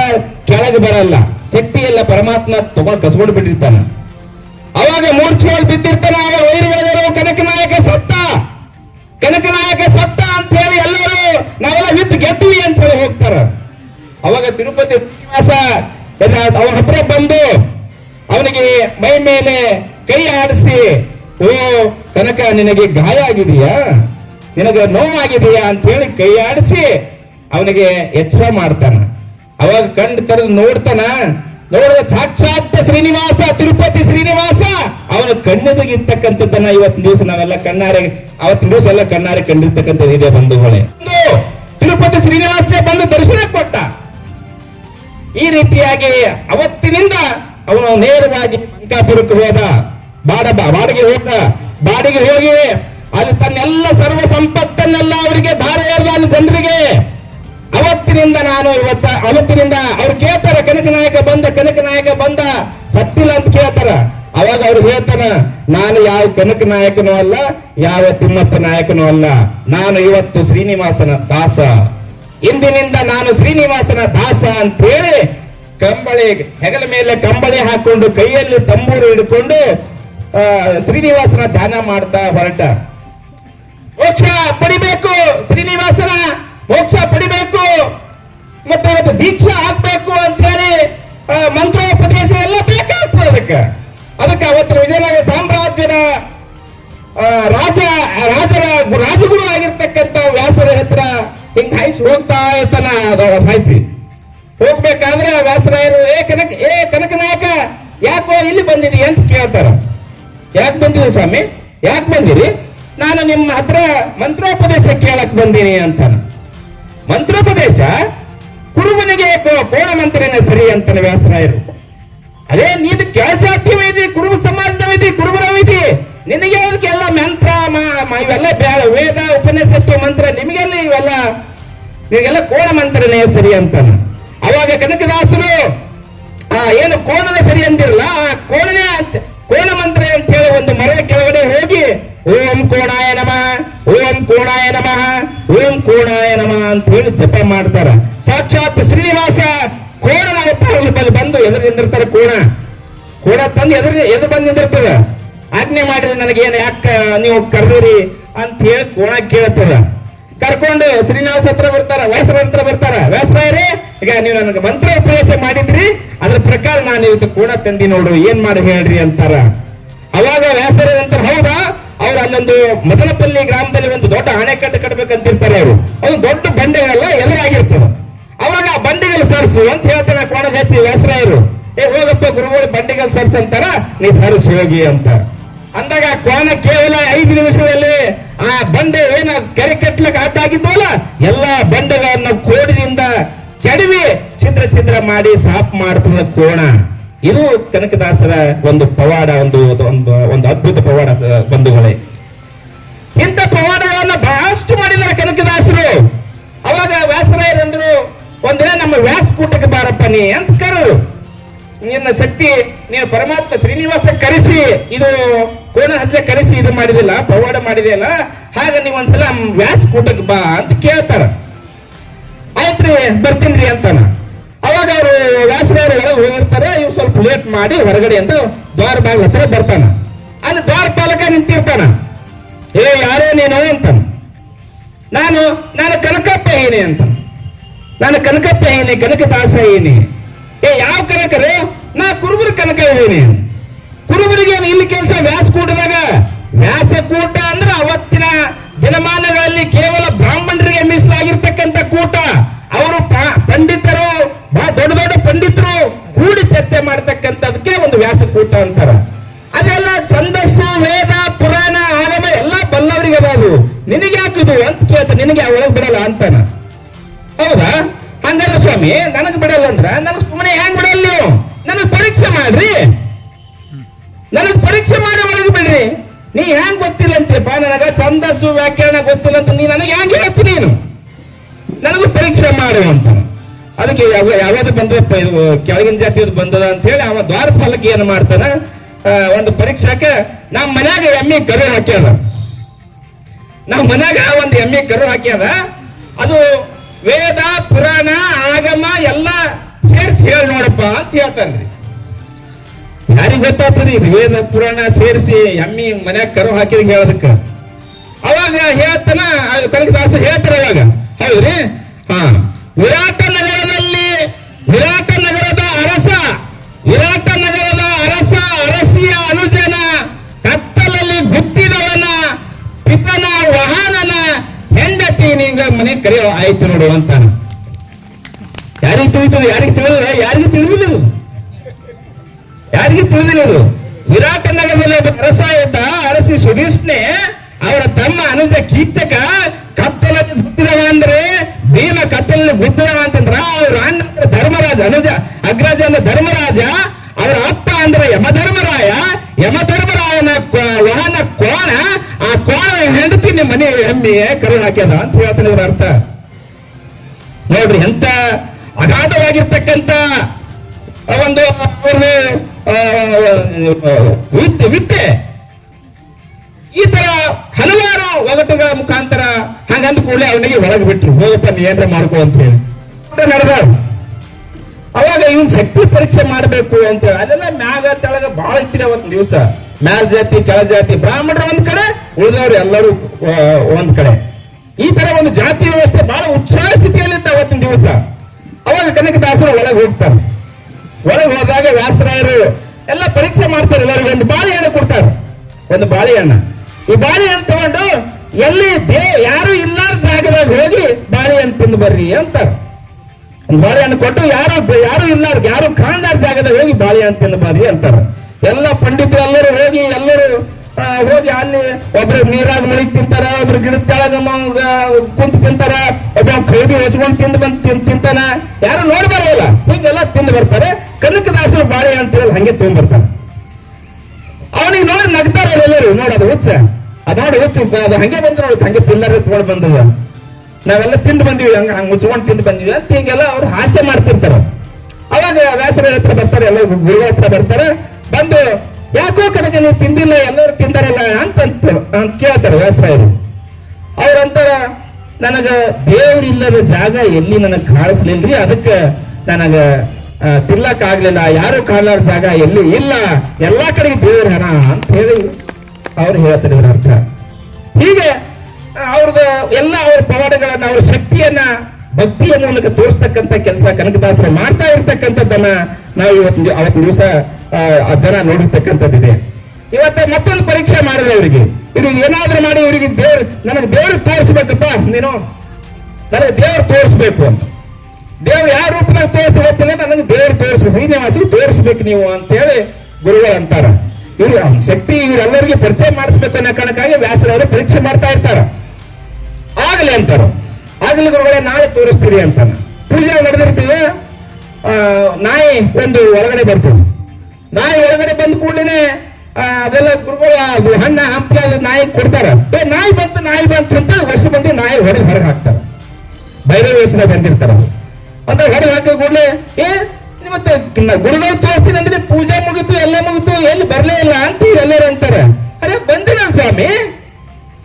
Speaker 1: ಕೆಳಗೆ ಬರಲ್ಲ. ಶಕ್ತಿ ಎಲ್ಲ ಪರಮಾತ್ಮ ತಗೊಂಡು ಕಸ್ಕೊಂಡು ಬಿಟ್ಟಿರ್ತಾನ. ಅವಾಗ ಮೂರ್ಛೆಯಲ್ಲಿ ಬಿದ್ದಿರ್ತಾನೆ ಆಗ ವೈರಿಗಳು ಕನಕ ನಾಯಕ ಸತ್ತ. ಕನಕ ನಾಯಕ ಸತ್ತ ಅಂತ ಹೇಳಿ ಎಲ್ಲರೂ ನಾವೆಲ್ಲ ವಿತ್ ಗೆದ್ವಿ ಅಂತ ಹೇಳಿ ಹೋಗ್ತಾರ. ಅವಾಗ ತಿರುಪತಿ ಶ್ರೀನಿವಾಸ ಅವನ ಹತ್ರ ಬಂದು ಅವನಿಗೆ ಮೈ ಮೇಲೆ ಕೈ ಆಡಿಸಿ, ಓ, ಕನಕ ನಿನಗೆ ಗಾಯ ಆಗಿದೆಯಾ? ನಿನಗೆ ನೋವಾಗಿದೆಯಾ ಅಂತ ಹೇಳಿ ಕೈ ಆಡಿಸಿ, ಅವನಿಗೆ ಎಚ್ಚರ ಮಾಡ್ತಾನ. ಅವಾಗ ಕಂಡು ಕರೆದು ನೋಡ್ತಾನ, ನೋಡಿದ ಸಾಕ್ಷಾತ್ ಶ್ರೀನಿವಾಸ, ತಿರುಪತಿ ಶ್ರೀನಿವಾಸ, ಅವನ ಕಣ್ಣದಗಿರ್ತಕ್ಕಂಥದ್ದನ್ನ ಇವತ್ತಿನ ದಿವಸ ನಾವೆಲ್ಲ ಕಣ್ಣಾರೆ, ಅವತ್ತಿನ ದಿವಸ ಎಲ್ಲ ಕಣ್ಣಾರೆ ಕಂಡಿರ್ತಕ್ಕಂಥದ್ದು ಇದೆ ಬಂಧುಗಳೇ ತಿರುಪತಿ ಶ್ರೀನಿವಾಸನೇ ಬಂದು ದರ್ಶನ ಕೊಟ್ಟ. ಈ ರೀತಿಯಾಗಿ ಅವತ್ತಿನಿಂದ ಅವನು ನೇರವಾಗಿ ಮಂಕಾಪುರಕ್ಕೆ ಹೋದ. ಬಾಡ ಬಾಡಿಗೆ ಹೋದ ಬಾಡಿಗೆ ಹೋಗಿ ಅಲ್ಲಿ ತನ್ನೆಲ್ಲ ಸರ್ವ ಸಂಪತ್ತನ್ನೆಲ್ಲ ಅವರಿಗೆ ಧಾರೆ ಅಲ್ಲಿ ಜನರಿಗೆ. ಅವತ್ತಿನಿಂದ ನಾನು ಇವತ್ತ, ಅವತ್ತಿನಿಂದ ಅವ್ರು ಕೇಳ್ತಾರ, ಕನಕ ನಾಯಕ ಬಂದ, ಕನಕ ನಾಯಕ ಬಂದ. ಸತ್ತಿಲ್ಲ ಅಂತ ಕೇಳ್ತಾರ. ಅವಾಗ ಅವ್ರು ಹೇಳ್ತಾನ ನಾನು ಯಾವ ಕನಕ ನಾಯಕನೂ ಅಲ್ಲ, ಯಾವ ತಿಮ್ಮಪ್ಪ ನಾಯಕನೂ ಅಲ್ಲ. ನಾನು ಇವತ್ತು ಶ್ರೀನಿವಾಸನ ದಾಸ. ಇಂದಿನಿಂದ ನಾನು ಶ್ರೀನಿವಾಸನ ದಾಸ ಅಂತ ಹೇಳಿ ಕಂಬಳಿ, ಹೆಗಲ ಮೇಲೆ ಕಂಬಳಿ ಹಾಕೊಂಡು ಕೈಯಲ್ಲಿ ತಂಬೂರು ಹಿಡ್ಕೊಂಡು ಶ್ರೀನಿವಾಸನ ಧ್ಯಾನ ಮಾಡ್ತಾ ಹೊರಟ. ಮೋಕ್ಷ ಪಡಿಬೇಕು, ಶ್ರೀನಿವಾಸನ ಮೋಕ್ಷ ಪಡಿಬೇಕು, ಮತ್ತೆ ಅವತ್ತು ದೀಕ್ಷೆ ಆಗ್ಬೇಕು ಅಂತ ಹೇಳಿ ಮಂತ್ರೋಪದೇಶ ಎಲ್ಲ ಬೇಕಾಗ್ತದೆ ಅದಕ್ಕೆ. ಅದಕ್ಕೆ ಅವತ್ತು ವಿಜಯನಗರ ಸಾಮ್ರಾಜ್ಯದ ರಾಜ, ರಾಜರ ರಾಜಗುರು ಆಗಿರ್ತಕ್ಕಂಥ ವ್ಯಾಸರ ಹತ್ರ ಹಿಂಗ್ ಹಾಯಿಸಿ ಹೋಗ್ತಾ ಇರ್ತಾನ ಹಾಯಿಸಿ ಹೋಗ್ಬೇಕಾದ್ರೆ ವ್ಯಾಸರಾಯರು, ಏ ಕನಕ, ಏ ಕನಕನಾಯಕ, ಯಾಕೋ ಇಲ್ಲಿ ಬಂದಿದಿ ಅಂತ ಕೇಳ್ತಾರ. ಯಾಕೆ ಬಂದಿರಿ ಸ್ವಾಮಿ? ಯಾಕೆ ಬಂದಿರಿ? ನಾನು ನಿಮ್ಮ ಹತ್ರ ಮಂತ್ರೋಪದೇಶ ಕೇಳಕ್ ಬಂದೀನಿ ಅಂತ ಮಂತ್ರೋಪದೇಶ? ಕುರುಬನಿಗೆ ಕೋಣ ಮಂತ್ರನೇ ಸರಿ ಅಂತ ವ್ಯಾಸರಾಯರು. ಅದೇ ನೀನು ಕೆಳಜಾತಿಯವಿದಿ ಕುರುಬ ಸಮಾಜದವಿದಿ ಕುರುಬರವಿದಿ ನಿನಗೆ ಅದಕ್ಕೆಲ್ಲ ಮಂತ್ರ ಇವೆಲ್ಲ ವೇದ, ಉಪನಿಷತ್ತು ಮಂತ್ರ, ನಿಮಗೆಲ್ಲ ಇವೆಲ್ಲ, ನಿಮಗೆಲ್ಲ ಕೋಣ ಮಂತ್ರನೇ ಸರಿ ಅಂತ ಅವಾಗ ಕನಕದಾಸರು, ಆ, ಏನು ಕೋಣನೇ ಸರಿ ಅಂದಿರಲ್ಲ, ಆ ಕೋಣಾಯ ನಮ ಅಂತ ಹೇಳಿ ಜಪ ಮಾಡ್ತಾರ. ಸಾಕ್ಷಾತ್ ಶ್ರೀನಿವಾಸ ಕೋಣನ ಅವತಾರ ಬಲ್ಲಿ ಬಂದು ಎದುರು ನಿಂದಿರ್ತಾರೆ ಕೋಣ. ಕೋಣ ತಂದು ಎದುರು ಎದುರು ಬಂದು ನಿಂದಿರ್ತದ. ಆಜ್ಞೆ ಮಾಡಿರಿ ನನಗೇನು ಯಾಕೆ ನೀವು ಕರೆದಿರಿ ಅಂತ ಹೇಳಿ ಕೋಣ ಕೇಳ್ತದ. ಕರ್ಕೊಂಡು ಶ್ರೀನಿವಾಸ ಹತ್ರ ಬರ್ತಾರ ವ್ಯಾಸರ ಹತ್ರ ಬರ್ತಾರ. ವ್ಯಾಸರಾಯರೇ, ಈಗ ನೀವು ನನಗೆ ಮಂತ್ರ ಉಪದೇಶ ಮಾಡಿದ್ರಿ. ಅದ್ರ ಪ್ರಕಾರ ನಾನು ಇವತ್ತು ಕೋಣ ತಂದಿ ನೋಡು. ಏನ್ ಮಾಡಿ ಹೇಳ್ರಿ ಅಂತಾರ. ಅವಾಗ ವ್ಯಾಸರ ನಂತರ ಹೌದಾ? ಅವ್ರು ಅಲ್ಲೊಂದು ಮೊದಲಪಲ್ಲಿ ಗ್ರಾಮದಲ್ಲಿ ಒಂದು ದೊಡ್ಡ ಅಣೆಕಟ್ಟು ಕಟ್ಬೇಕಂತಿರ್ತಾರೆ ಅವರು. ಅದು ದೊಡ್ಡ ಬಂಡೆಗಳೆಲ್ಲ ಎದುರಾಗಿರ್ತದೆ ಅವಾಗ ಆ ಬಂಡೆಗಳು ಸರ್ಸು ಅಂತ ಹೇಳ್ತಾನೆ ಕೋಣ ಹಚ್ಚಿ ವ್ಯಾಸರಾಯರು ಏ ಹೋಗಪ್ಪ ಗುರುಗಳು, ಬಂಡೆಗಳು ಸರ್ಸ್ ಅಂತಾರ, ನೀ ಸರ್ಸ್ ಹೋಗಿ ಅಂತ. ಅಂದಾಗ ಕೋಣ ಕೇವಲ ಐದು ನಿಮಿಷದಲ್ಲಿ ಆ ಬಂಡೆ ಏನ ಕೆರೆ ಕಟ್ಲಕ್ಕೆ ಆಟ ಆಗಿದ್ವಲ್ಲ ಎಲ್ಲಾ ಬಂಡೆಗಳನ್ನ ಕೋಡಿನಿಂದ ಕೆಡವಿ ಚಿತ್ರ ಚಿತ್ರ ಮಾಡಿ ಸಾಫ್ ಮಾಡ್ತದ ಕೋಣ. ಇದು ಕನಕದಾಸರ ಒಂದು ಪವಾಡ, ಒಂದು ಒಂದು ಅದ್ಭುತ ಪವಾಡ ಬಂಧುಗಳೇ. ಇಂಥ ಪವಾಡಗಳನ್ನ ಬಹಳಷ್ಟು ಮಾಡಿದ್ದಾರೆ ಕನಕದಾಸರು. ಅವಾಗ ವ್ಯಾಸರಾಯರಂದ್ರು, ಒಂದಿನ ನಮ್ಮ ವ್ಯಾಸಕೂಟಕ್ಕೆ ಬಾರಪ್ಪ ನೀ ಅಂತ ಕರೆದ್ರು. ನಿನ್ನ ಶಕ್ತಿ, ನೀನು ಪರಮಾತ್ಮ ಶ್ರೀನಿವಾಸ ಕರೆಸಿ, ಇದು ಕೋಣ ಹಚ್ಚಲೆ ಕರೆಸಿ ಇದು ಮಾಡಿದಿಲ್ಲ, ಪವಾಡ ಮಾಡಿದೆಯಲ್ಲ ಹಾಗ ನೀವು ಒಂದ್ಸಲ ವ್ಯಾಸಕೂಟಕ್ಕೆ ಬಾ ಅಂತ ಕೇಳ್ತಾರ. ಆಯ್ತ್ರಿ, ಬರ್ತೀನ್ರಿ ಅಂತಾನ. ಅವಾಗ ಅವರು ವ್ಯಾಸಗಾರು ಒಳಗೆ ಹೋಗಿರ್ತಾರೆ ಇವ್ ಸ್ವಲ್ಪ ಲೇಟ್ ಮಾಡಿ ಹೊರಗಡೆಯಿಂದ ದ್ವಾರ ಬಾಗಿಲ ಹತ್ರ ಬರ್ತಾನ. ಅಲ್ಲಿ ದ್ವಾರಪಾಲಕ ನಿಂತಿರ್ತಾನ. ಏ, ಯಾರೇ ನೀನು? ಅಂತಾನ. ನಾನು ನಾನು ಕನಕಪ್ಪ ಏನಿ? ಅಂತ ನಾನು ಕನಕಪ್ಪ ಏನಿ? ಕನಕದಾಸ ಏನಿ? ಏ, ಯಾವ ಕನಕರು? ನಾ ಕುರುಬರ ಕನಕ ಇದೀನಿ ಕುರುಬರಿಗೆ ಇಲ್ಲಿ ಕೆಲಸ ವ್ಯಾಸಕೂಟದಾಗ. ವ್ಯಾಸಕೂಟ ಅಂದ್ರೆ ಅವತ್ತಿನ ದಿನಮಾನಗಳಲ್ಲಿ ಕೇವಲ ಬ್ರಾಹ್ಮಣರಿಗೆ ಮೀಸಲಾಗಿರ್ತಕ್ಕಂಥ ಕೂಟ. ಅವರು ಪಂಡಿತರು ದೊಡ್ಡ ದೊಡ್ಡ ಪಂಡಿತರು ಕೂಡಿ ಚರ್ಚೆ ಮಾಡ್ತಕ್ಕಂಥದಕ್ಕೆ ಒಂದು ವ್ಯಾಸಕೂಟ ಅಂತಾರ. ಅದೆಲ್ಲ ಛಂದಸ್ಸು, ವೇದ, ಪುರಾಣ ಆರಾಮ ಎಲ್ಲ ಬಲ್ಲವರಿಗೆ ಅದ ನಿನಗೆ ಯಾಕಿದು ಅಂತ ಕೇಳ್ತ, ನಿನಗೆ ಒಳಗೆ ಬಿಡಲ್ಲ ಅಂತಾನ. ಹೌದಾ? ಹಂಗಲ್ಲ ಸ್ವಾಮಿ, ನನಗ್ ಬಿಡಲ್ಲ ಅಂದ್ರ ನನಗ್ ಸುಮ್ಮನೆ ಹೆಂಗ್ ಬಿಡಲ್ಲ ನೀವು? ನನಗ್ ಪರೀಕ್ಷೆ ಮಾಡ್ರಿ. ನನಗ್ ಪರೀಕ್ಷೆ ಮಾಡಿ ಒಳಗೆ ಬಿಡ್ರಿ. ನೀ ಹೆಂಗ್ ಗೊತ್ತಿಲ್ಲ ಅಂತೀಪ ನನಗ ಛಂದಸ್ಸು, ವ್ಯಾಖ್ಯಾನ ಗೊತ್ತಿಲ್ಲ ಅಂತ ನೀ ನನಗೆ ಹೆಂಗ್ ಹೇಳ್ತಿ ನೀನು? ನನಗೂ ಪರೀಕ್ಷೆ ಮಾಡು ಅಂತ ಅದಕ್ಕೆ ಯಾವ ಯಾವ್ದು ಬಂದಪ್ಪ ಕೆಳಗಿನ ಜಾತಿ ಬಂದದ ಅಂತ ಹೇಳಿ ಅವ ದ್ವಾರಪಾಲಕ ಏನ್ ಮಾಡ್ತಾನ? ಒಂದು ಪರೀಕ್ಷಾಕ ನಮ್ಮ ಮನ್ಯಾಗ ಎಮ್ಮಿ ಕರು ಹಾಕ್ಯದ ನಮ್ಮ ಮನ್ಯಾಗ ಒಂದು ಎಮ್ಮಿ ಕರು ಹಾಕ್ಯದ ಅದು. ವೇದ, ಪುರಾಣ, ಆಗಮ ಎಲ್ಲ ಸೇರಿಸಿ ಹೇಳಿ ನೋಡಪ್ಪ ಅಂತ ಹೇಳ್ತಾನ್ರಿ. ಯಾರಿಗ್ ಗೊತ್ತಾಗ್ತದ್ರಿ ವೇದ, ಪುರಾಣ ಸೇರಿಸಿ ಎಮ್ಮಿ ಮನ್ಯಾಗ ಕರು ಹಾಕಿದ ಹೇಳದಕ್ಕ. ಅವಾಗ ಹೇಳ್ತಾನ ಕನಕದಾಸ ಹೇಳ್ತಾರ ಅವಾಗ. ಹೌದ್ರಿ? ಹಾ. ವಿರಾಟ ನಗರದಲ್ಲಿ ವಿರಾಟ ನಗರದ ಅರಸ, ವಿರಾಟ ನಗರದ ಅರಸ ಅರಸಿಯ ಅನುಜನ, ಕತ್ತಲಲ್ಲಿ ಗುತ್ತಿದವನ ಪಿತನ ವಾಹನನ ಹೆಂಡತಿ ನಿಂಗ ಮನೆ ಕರೆಯೋ ಆಯ್ತು ನೋಡು ಅಂತಾನ ಯಾರಿಗೆ ತಿಳಿತದೆ? ಯಾರಿಗೆ ತಿಳಿದಿಲ್ಲ? ಯಾರಿಗೆ ತಿಳಿದಿಲ್ಲ ಇದು? ಯಾರಿಗೆ ತಿಳಿದಿಲ್ಲ ಇದು? ವಿರಾಟ ನಗರದಲ್ಲಿ ಒಬ್ಬ ಅರಸ ಇದ್ದ, ಅರಸಿ ಸುಧೀಷ್ಣೆ ಅವರ ತಮ್ಮ ಅನುಜ ಕೀಚಕ ಕತ್ತಲಲ್ಲಿ ಗುತ್ತಿದವ ಅಂದ್ರೆ ಭೀಮ ಕತ್ತಲಲ್ಲಿ ಗುತ್ತಿದವ ಅಂತಂದ್ರ, ಅವ್ರ ಅಣ್ಣ ಅಂದ್ರೆ ಧರ್ಮರಾಜ ಅವರ ಅಪ್ಪ ಅಂದ್ರೆ ಯಮಧರ್ಮರಾಯ ಯಮಧರ್ಮರಾಯನ ವಾಹನ ಕೋಣ ಆ ಕೋಣ ಹೆಂಡತಿ ನಿಮ್ಮ ಮನೆ ಎಮ್ಮೆ ಕರು ಹಾಕ್ಯದ ಅಂತ ಹೇಳ್ತಾನೆ ಇದರ ಅರ್ಥ. ನೋಡ್ರಿ ಎಂತ ಅಗಾಧವಾಗಿರ್ತಕ್ಕಂಥ ಒಂದು, ಅವ್ರದ್ದು ವಿದ್ಯೆ ಈ ತರ ಹಲವಾರು ಒಗಟುಗಳ ಮುಖಾಂತರ ಹಂಗಂದ ಕೂಡಲೇ ಅವನಿಗೆ ಒಳಗೆ ಬಿಟ್ರು. ಹೋಗಪ್ಪ ನೀ ಏನ್ರ ಮಾಡ್ಕೋ ಅಂತ ಹೇಳಿ. ನಡೆದ ಅವಾಗ ಇವನ್ ಶಕ್ತಿ ಪರೀಕ್ಷೆ ಮಾಡಬೇಕು ಅಂತ ಅದೆಲ್ಲ ಮ್ಯಾಗ ತೆಳಗ ಬಹಳ ಇತ್ತಿರ ಒಂದ್ ದಿವಸ. ಮ್ಯಾಲ್ ಜಾತಿ, ಕೆಳ ಜಾತಿ, ಬ್ರಾಹ್ಮಣರು ಒಂದ್ ಕಡೆ, ಉಳಿದವ್ರು ಎಲ್ಲರೂ ಒಂದ್ ಕಡೆ. ಈ ತರ ಒಂದು ಜಾತಿ ವ್ಯವಸ್ಥೆ ಬಹಳ ಉತ್ಸಾಹ ಸ್ಥಿತಿಯಲ್ಲಿತ್ತು ಅವತ್ತಿನ ದಿವಸ. ಅವಾಗ ಕನಕದಾಸರು ಒಳಗೆ ಹೋಗ್ತಾರೆ. ಒಳಗೆ ಹೋದಾಗ ವ್ಯಾಸರಾಯರು ಎಲ್ಲ ಪರೀಕ್ಷೆ ಮಾಡ್ತಾರೆ ಎಲ್ಲರಿಗೂ. ಒಂದು ಬಾಳೆಹಣ್ಣು ಕೊಡ್ತಾರೆ. ಒಂದು ಬಾಳೆಹಣ್ಣು. ಈ ಬಾಳೆಹಣ್ಣು ತಗೊಂಡು ಎಲ್ಲಿ ದೇ ಯಾರು ಇಲ್ಲಾರ ಜಾಗದಾಗ ಹೋಗಿ ಬಾಳೆಹಣ್ಣು ತಿಂದು ಬರ್ರಿ ಅಂತಾರೆ. ಬಾಳೆಹಣ್ಣು ಕೊಟ್ಟು ಯಾರು ಯಾರು ಇಲ್ಲ ಯಾರು ಕಾಣ್ಲಾರ ಜಾಗದಾಗ ಹೋಗಿ ಬಾಳೆಹಣ್ಣು ಬರ್ರಿ ಅಂತಾರೆ. ಎಲ್ಲ ಪಂಡಿತರು ಎಲ್ಲರೂ ಹೋಗಿ ಎಲ್ಲರೂ ಹೋಗಿ ಅಲ್ಲಿ ಒಬ್ರು ನೀರಾಗ ಮಳಿಗೆ ತಿಂತಾರ, ಒಬ್ರು ಗಿಡದ ಕೆಳಗ ಕುಂತು ತಿಂತಾರ, ಒಬ್ಬ ಕೈದಿ ಹೊಸ್ಕೊಂಡು ತಿಂದು ಬಂದು ತಿನ್ ತಿಂತಾನ. ಯಾರು ನೋಡ್ಬಾರಲ್ಲ ಬರೋಲ್ಲ ಹೀಗೆಲ್ಲ ತಿಂದು ಬರ್ತಾರೆ. ಕನಕದಾಸರು ಬಾಳೆ ಅಂತ ಹೇಳಿ ಹಂಗೆ ತಗೊಂಡ್ ಬರ್ತಾರೆ. ಅವನಿಗೆ ನೋಡಿ ನಗ್ತಾರ ಎಲ್ಲರೂ ನೋಡಿ ಅದು ಹುಚ್ಚ. ಅದ್ ನೋಡಿ ಹುಚ್ಚ. ಅದು ಹಂಗೆ ಬಂದು ನೋಡಿ, ಹಂಗೆ ತಿನ್ನಾರ ತಗೊಂಡು ಬಂದದ. ನಾವೆಲ್ಲ ತಿಂದು ಬಂದಿವಿ, ಹಂಗ ಹಂಗ ಮುಚ್ಕೊಂಡು ತಿಂದು ಬಂದಿವಿ ಅಂತ ಹೀಗೆಲ್ಲ ಅವ್ರು ಹಾಸ್ಯ ಮಾಡ್ತಿರ್ತಾರ. ಅವಾಗ ವ್ಯಾಸರ ಹತ್ರ ಬರ್ತಾರೆ, ಎಲ್ಲ ಗುರುಗಳ ಹತ್ರ ಬರ್ತಾರೆ, ಬಂದು, ಯಾಕೋ ಕಡೆಗೆ ನೀವು ತಿಂದಿಲ್ಲ, ಎಲ್ಲರೂ ತಿಂದಾರಲ್ಲ ಅಂತ ಕೇಳ್ತಾರೆ ವ್ಯಾಸರಾಯರು. ಅವ್ರಂತಾರ ನನಗ ದೇವ್ರಿಲ್ಲದ ಜಾಗ ಎಲ್ಲಿ ನನಗೆ ಕಾಣಿಸ್ಲಿಲ್ರಿ? ಅದಕ್ಕೆ ನನಗ ತಿನ್ಲಕ್ ಆಗ್ಲಿಲ್ಲ ಯಾರು ಕಾಣಲಾರ ಜಾಗ ಎಲ್ಲಿ? ಇಲ್ಲ, ಎಲ್ಲಾ ಕಡೆಗೆ ದೇವ್ರ ಹಣ ಅಂತ ಹೇಳಿ ಅವ್ರು ಹೇಳ್ತಾರೆ ಇದ್ರ ಅರ್ಥ. ಹೀಗೆ ಅವ್ರದ ಎಲ್ಲ ಅವ್ರ ಪವಾಡಗಳನ್ನ, ಅವ್ರ ಶಕ್ತಿಯನ್ನ ಭಕ್ತಿಯ ಮೂಲಕ ತೋರಿಸ್ತಕ್ಕಂಥ ಕೆಲಸ ಕನಕದಾಸರು ಮಾಡ್ತಾ ಇರ್ತಕ್ಕಂಥದ್ದನ್ನ ನಾವು ಇವತ್ತು ಅವತ್ತು ದಿವಸ ಜನ ನೋಡಿರ್ತಕ್ಕಂಥದ್ದಿದೆ ಇವತ್ತು ಮತ್ತೊಂದು ಪರೀಕ್ಷೆ ಮಾಡಿದೆ ಇವರಿಗೆ. ಇವ್ರಿಗೆ ಏನಾದ್ರೂ ಮಾಡಿ ಇವರಿಗೆ ದೇವ್ರ, ನನಗೆ ದೇವ್ರು ತೋರಿಸ್ಬೇಕಪ್ಪ, ನೀನು. ನನಗೆ ದೇವ್ರು ತೋರಿಸ್ಬೇಕು ಅಂತ. ದೇವ್ರು ಯಾವ ರೂಪದಾಗ ತೋರಿಸ್ತಾರೆ ನನಗೆ ದೇವ್ರು ತೋರಿಸ್ಬೇಕು, ಶ್ರೀನಿವಾಸಿಗೆ ತೋರಿಸ್ಬೇಕು ನೀವು ಅಂತ ಹೇಳಿ ಗುರುಗಳು ಅಂತಾರ. ಇವ್ರು ಶಕ್ತಿ ಇವರೆಲ್ಲರಿಗೆ ಪರಿಚಯ ಮಾಡಿಸ್ಬೇಕು ಅನ್ನೋ ಕಾರಣಕ್ಕಾಗಿ ವ್ಯಾಸರವರು ಪರೀಕ್ಷೆ ಮಾಡ್ತಾ ಇರ್ತಾರ. ಆಗಲಿ ಅಂತಾರೆ. ಆಗಲಿ ಗುರುಗಳೇ, ನಾಳೆ ತೋರಿಸ್ತೀರಿ ಅಂತಾನ. ಪೂಜೆ ನಡೆದಿರ್ತೀವಿ ನಾಯಿ ಒಂದು ಒಳಗಡೆ ಬರ್ತೀವಿ ನಾಯಿ ಒಳಗಡೆ ಬಂದ ಕೂಡಲೇ ಅದೆಲ್ಲ ಗುರುಗಳು ಅದು ಹಣ್ಣ, ಹಂಪಿ, ಅದು ನಾಯಿ ಕೊಡ್ತಾರ. ಏ, ನಾಯಿ ಬಂತು ನಾಯಿ ಬಂತು ಅಂತ ವರ್ಷ ಬಂದು ನಾಯಿ ಹೊಡೆದು ಹೊರಗೆ ಹಾಕ್ತಾರ. ಬೈರ ವೇಷದಾಗ ಬಂದಿರ್ತಾರ. ಅಂತ ಹೊರಗೆ ಹಾಕ ಕೂಡಲೇ, ಏ ಮತ್ತೆ ಗುರುಗಳು ತೋರಿಸ್ತೀನಿ ಅಂದ್ರೆ ಪೂಜೆ ಮುಗಿತು, ಎಲ್ಲ ಮುಗಿತು, ಎಲ್ಲಿ ಬರ್ಲೇ ಇಲ್ಲ ಅಂತ ಎಲ್ಲರೂ ಅಂತಾರೆ. ಅರೆ, ಬಂದಿಲ್ಲ ಸ್ವಾಮಿ.